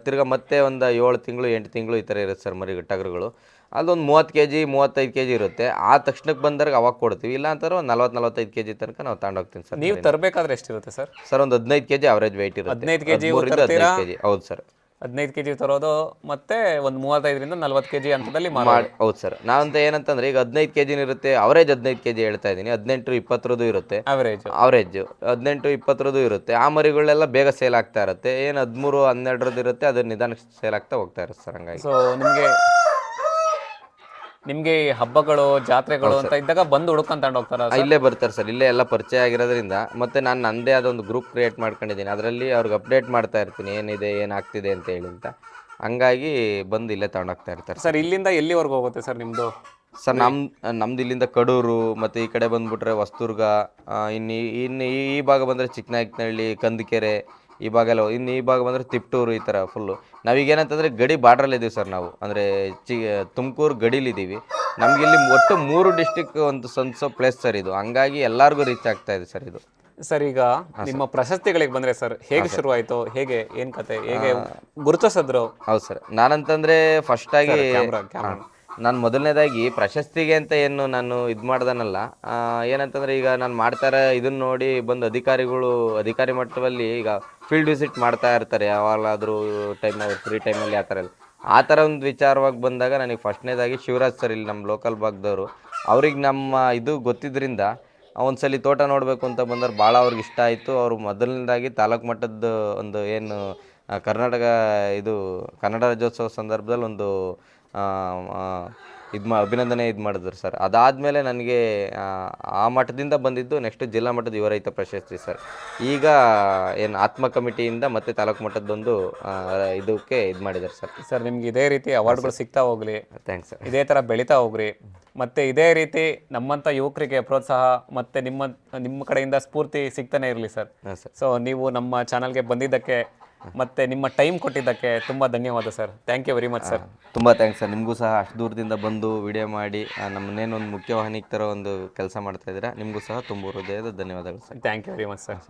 ತಿರ್ಗ ಮತ್ತೆ ಒಂದು ಏಳು ತಿಂಗಳು ಎಂಟು ತಿಂಗಳು ಈ ಥರ ಇರುತ್ತೆ ಸರ್ ಮರಿ ಟಗರುಗಳು. ಅದೊಂದು ಮೂವತ್ತು ಕೆ ಜಿ ಮೂವತ್ತೈದು ಕೆ ಜಿ ಇರುತ್ತೆ. ಆ ತಕ್ಷಣಕ್ಕೆ ಬಂದಾಗ ಅವಾಗ ಕೊಡ್ತೀವಿ. ಇಲ್ಲ ಅಂತಾರೆ ಒಂದು ನಲ್ವತ್ತು ನಲ್ವತ್ತೈದು ಕೆ ಜಿ ತನಕ ನಾವು ತಗೊಂಡೋಗ್ತೀನಿ ಸರ್ ನೀವು ತರಬೇಕಾದ್ರೆ ಎಷ್ಟಿರುತ್ತೆ ಸರ್? ಸರ್ ಒಂದು ಹದಿನೈದು ಕೆ ಜಿ ಅವರೇಜ್ ವೆಯ್ಟ್ ಇರುತ್ತೆ. ಹದಿನೈದು ಕೆ ಜಿ ಹದಿಮೂರಿಂದ ಹದಿನೈದು ಕೆ ಜಿ ಹೌದು ಸರ್. ಹದಿನೈದು ಕೆ ಜಿ ತರೋದು ಮತ್ತೆ ಒಂದು ಮೂವತ್ತೈದರಿಂದ ನಲ್ವತ್ತು ಕೆ ಜಿ ಹಂತದಲ್ಲಿ ಮಾಡಿ ಹೌದು ಸರ್. ಅಂತ ಏನಂತಂದ್ರೆ ಈಗ ಹದಿನೈದು ಕೆ ಜಿನ ಇರುತ್ತೆ ಅವರೇಜ್ ಹದಿನೈದು ಕೆ ಜಿ ಹೇಳ್ತಾ ಇದ್ದೀನಿ. ಹದಿನೆಂಟು ಇಪ್ಪತ್ತರದ್ದು ಇರುತ್ತೆ. ಅವರೇಜ್ ಅವರೇಜ್ ಹದಿನೆಂಟು ಇಪ್ಪತ್ತರದ್ದು ಇರುತ್ತೆ. ಆ ಮರಿಗಳೆಲ್ಲ ಬೇಗ ಸೇಲ್ ಆಗ್ತಾ ಇರುತ್ತೆ. ಏನು ಹದಿಮೂರು ಹನ್ನೆರಡರದ್ದು ಇರುತ್ತೆ ಅದು ನಿಧಾನಕ್ಕೆ ಸೇಲ್ ಆಗ್ತಾ ಹೋಗ್ತಾ ಇರುತ್ತೆ ಸರ್ ಹಂಗಾಗಿ. ಸೊ ನಿಮಗೆ ನಿಮಗೆ ಈ ಹಬ್ಬಗಳು ಜಾತ್ರೆಗಳು ಅಂತ ಇದ್ದಾಗ ಬಂದು ಹುಡುಕೊಂಡ್ ತಗೊಂಡು ಹೋಗ್ತಾರ ಆ, ಇಲ್ಲೇ ಬರ್ತಾರೆ ಸರ್ ಇಲ್ಲೇ ಎಲ್ಲ ಪರಿಚಯ ಆಗಿರೋದ್ರಿಂದ. ಮತ್ತೆ ನಾನು ನಂದೇ ಆದ ಒಂದು ಗ್ರೂಪ್ ಕ್ರಿಯೇಟ್ ಮಾಡ್ಕೊಂಡಿದ್ದೀನಿ. ಅದರಲ್ಲಿ ಅವ್ರಿಗೆ ಅಪ್ಡೇಟ್ ಮಾಡ್ತಾ ಇರ್ತೀನಿ ಏನಿದೆ ಏನಾಗ್ತಿದೆ ಅಂತ ಹೇಳಿ ಅಂತ. ಹಂಗಾಗಿ ಬಂದು ಇಲ್ಲೇ ತಗೊಂಡೋಗ್ತಾ ಇರ್ತಾರೆ ಸರ್ ಇಲ್ಲಿಂದ ಎಲ್ಲಿವರೆಗೂ ಹೋಗುತ್ತೆ ಸರ್ ನಿಮ್ಮದು ಸರ್ ನಮ್ಮ ನಮ್ದು ಇಲ್ಲಿಂದ ಕಡೂರು ಮತ್ತು ಈ ಕಡೆ ಬಂದ್ಬಿಟ್ರೆ ಹೊಸದುರ್ಗ ಇನ್ನು ಇನ್ನು ಈ ಈ ಭಾಗ ಬಂದರೆ ಚಿಕ್ಕನಾಯಕನಹಳ್ಳಿ ಕಂದಕೆರೆ ಈ ಭಾಗ ಎಲ್ಲ ಇನ್ನು ಈ ಭಾಗ ಬಂದರೆ ತಿಪ್ಟೂರು ಈ ಥರ ಫುಲ್ಲು ನಾವೀಗೇನಂತಂದರೆ ಗಡಿ ಬಾರ್ಡ್ರಲ್ಲಿದ್ದೀವಿ ಸರ್ ನಾವು. ಅಂದರೆ ಚಿ ತುಮಕೂರು ಗಡಿಲಿದ್ದೀವಿ ನಮ್ಗೆ ಇಲ್ಲಿ ಒಟ್ಟು ಮೂರು ಡಿಸ್ಟಿಕ್ ಒಂದು ಸ್ವಂತ ಪ್ಲೇಸ್ ಸರ್ ಇದು. ಹಂಗಾಗಿ ಎಲ್ಲರಿಗೂ ರೀಚ್ ಆಗ್ತಾ ಇದೆ ಸರ್ ಇದು. ಸರ್ ಈಗ ನಿಮ್ಮ ಪ್ರಶಸ್ತಿಗಳಿಗೆ ಬಂದ್ರೆ ಸರ್ ಹೇಗೆ ಶುರುವಾಯಿತು? ಹೇಗೆ ಏನ್ ಕತೆ? ಹೇಗೆ ಗುರುತಿಸಿದ್ರು? ಹೌದು ಸರ್. ನಾನಂತಂದರೆ ಫಸ್ಟಾಗಿ ಆಗಿ ನಾನು ಮೊದಲನೇದಾಗಿ ಪ್ರಶಸ್ತಿಗೆ ಅಂತ ಏನು ನಾನು ಇದು ಮಾಡ್ದನಲ್ಲ. ಏನಂತಂದ್ರೆ ಈಗ ನಾನು ಮಾಡ್ತಾರೆ ಇದನ್ನ ನೋಡಿ ಬಂದು ಅಧಿಕಾರಿಗಳು, ಅಧಿಕಾರಿ ಮಟ್ಟದಲ್ಲಿ ಈಗ ಫೀಲ್ಡ್ ವಿಸಿಟ್ ಮಾಡ್ತಾ ಇರ್ತಾರೆ. ಯಾವಾಗಲಾದರೂ ಟೈಮ್ ಫ್ರೀ ಟೈಮಲ್ಲಿ ಆ ಥರ ಎಲ್ಲ. ಆ ಥರ ಒಂದು ವಿಚಾರವಾಗಿ ಬಂದಾಗ ನನಗೆ ಫಸ್ಟ್ನೇದಾಗಿ ಶಿವರಾಜ್ ಸರ್ ಇಲ್ಲಿ ನಮ್ಮ ಲೋಕಲ್ ಭಾಗದವರು. ಅವ್ರಿಗೆ ನಮ್ಮ ಇದು ಗೊತ್ತಿದ್ದರಿಂದ ಒಂದ್ಸಲಿ ತೋಟ ನೋಡಬೇಕು ಅಂತ ಬಂದವ್ರು ಭಾಳ ಅವ್ರಿಗೆ ಇಷ್ಟ ಆಯಿತು. ಅವರು ಮೊದಲನೇದಾಗಿ ತಾಲೂಕು ಮಟ್ಟದ ಒಂದು ಏನು, ಕರ್ನಾಟಕ, ಇದು ಕನ್ನಡ ರಾಜ್ಯೋತ್ಸವ ಸಂದರ್ಭದಲ್ಲಿ ಒಂದು ಇದು ಮಾ ಅಭಿನಂದನೆ ಇದು ಮಾಡಿದ್ರು ಸರ್. ಅದಾದಮೇಲೆ ನನಗೆ ಆ, ಮಠದಿಂದ ಮಟ್ಟದಿಂದ ಬಂದಿದ್ದು ನೆಕ್ಸ್ಟ್ ಜಿಲ್ಲಾ ಮಟ್ಟದ ಯುವ ರೈತ ಪ್ರಶಸ್ತಿ ಸರ್. ಈಗ ಏನು ಆತ್ಮ ಕಮಿಟಿಯಿಂದ ಮತ್ತೆ ತಾಲೂಕು ಮಟ್ಟದ್ದೊಂದು ಇದಕ್ಕೆ ಇದು ಮಾಡಿದ್ದಾರೆ ಸರ್. ಸರ್ ನಿಮ್ಗೆ ಇದೇ ರೀತಿ ಅವಾರ್ಡ್ಗಳು ಸಿಗ್ತಾ ಹೋಗಲಿ. ಥ್ಯಾಂಕ್ಸ್ ಸರ್ ಇದೇ ಥರ ಬೆಳೀತಾ ಹೋಗ್ರಿ. ಮತ್ತು ಇದೇ ರೀತಿ ನಮ್ಮಂಥ ಯುವಕರಿಗೆ ಪ್ರೋತ್ಸಾಹ ಮತ್ತು ನಿಮ್ಮ ನಿಮ್ಮ ಕಡೆಯಿಂದ ಸ್ಫೂರ್ತಿ ಸಿಗ್ತಾನೆ ಇರಲಿ ಸರ್. ಹಾಂ ಸರ್. ಸೊ ನೀವು ನಮ್ಮ ಚಾನಲ್ಗೆ ಬಂದಿದ್ದಕ್ಕೆ ಮತ್ತೆ ನಿಮ್ಮ ಟೈಮ್ ಕೊಟ್ಟಿದ್ದಕ್ಕೆ ತುಂಬಾ ಧನ್ಯವಾದ sir thank you very much sir ತುಂಬ ಥ್ಯಾಂಕ್ಸ್ ಸರ್ ನಿಮಗೂ ಸಹ ಅಷ್ಟು ದೂರದಿಂದ ಬಂದು ವಿಡಿಯೋ ಮಾಡಿ ನಮ್ಮನ್ನೇನೊಂದು ಮುಖ್ಯವಾಹಿನಿಗೆ ಥರ ಒಂದು ಕೆಲಸ ಮಾಡ್ತಾ ಇದ್ದೀರಾ. ನಿಮಗೂ ಸಹ ತುಂಬ ಹೃದಯದ ಧನ್ಯವಾದಗಳು sir thank you very much sir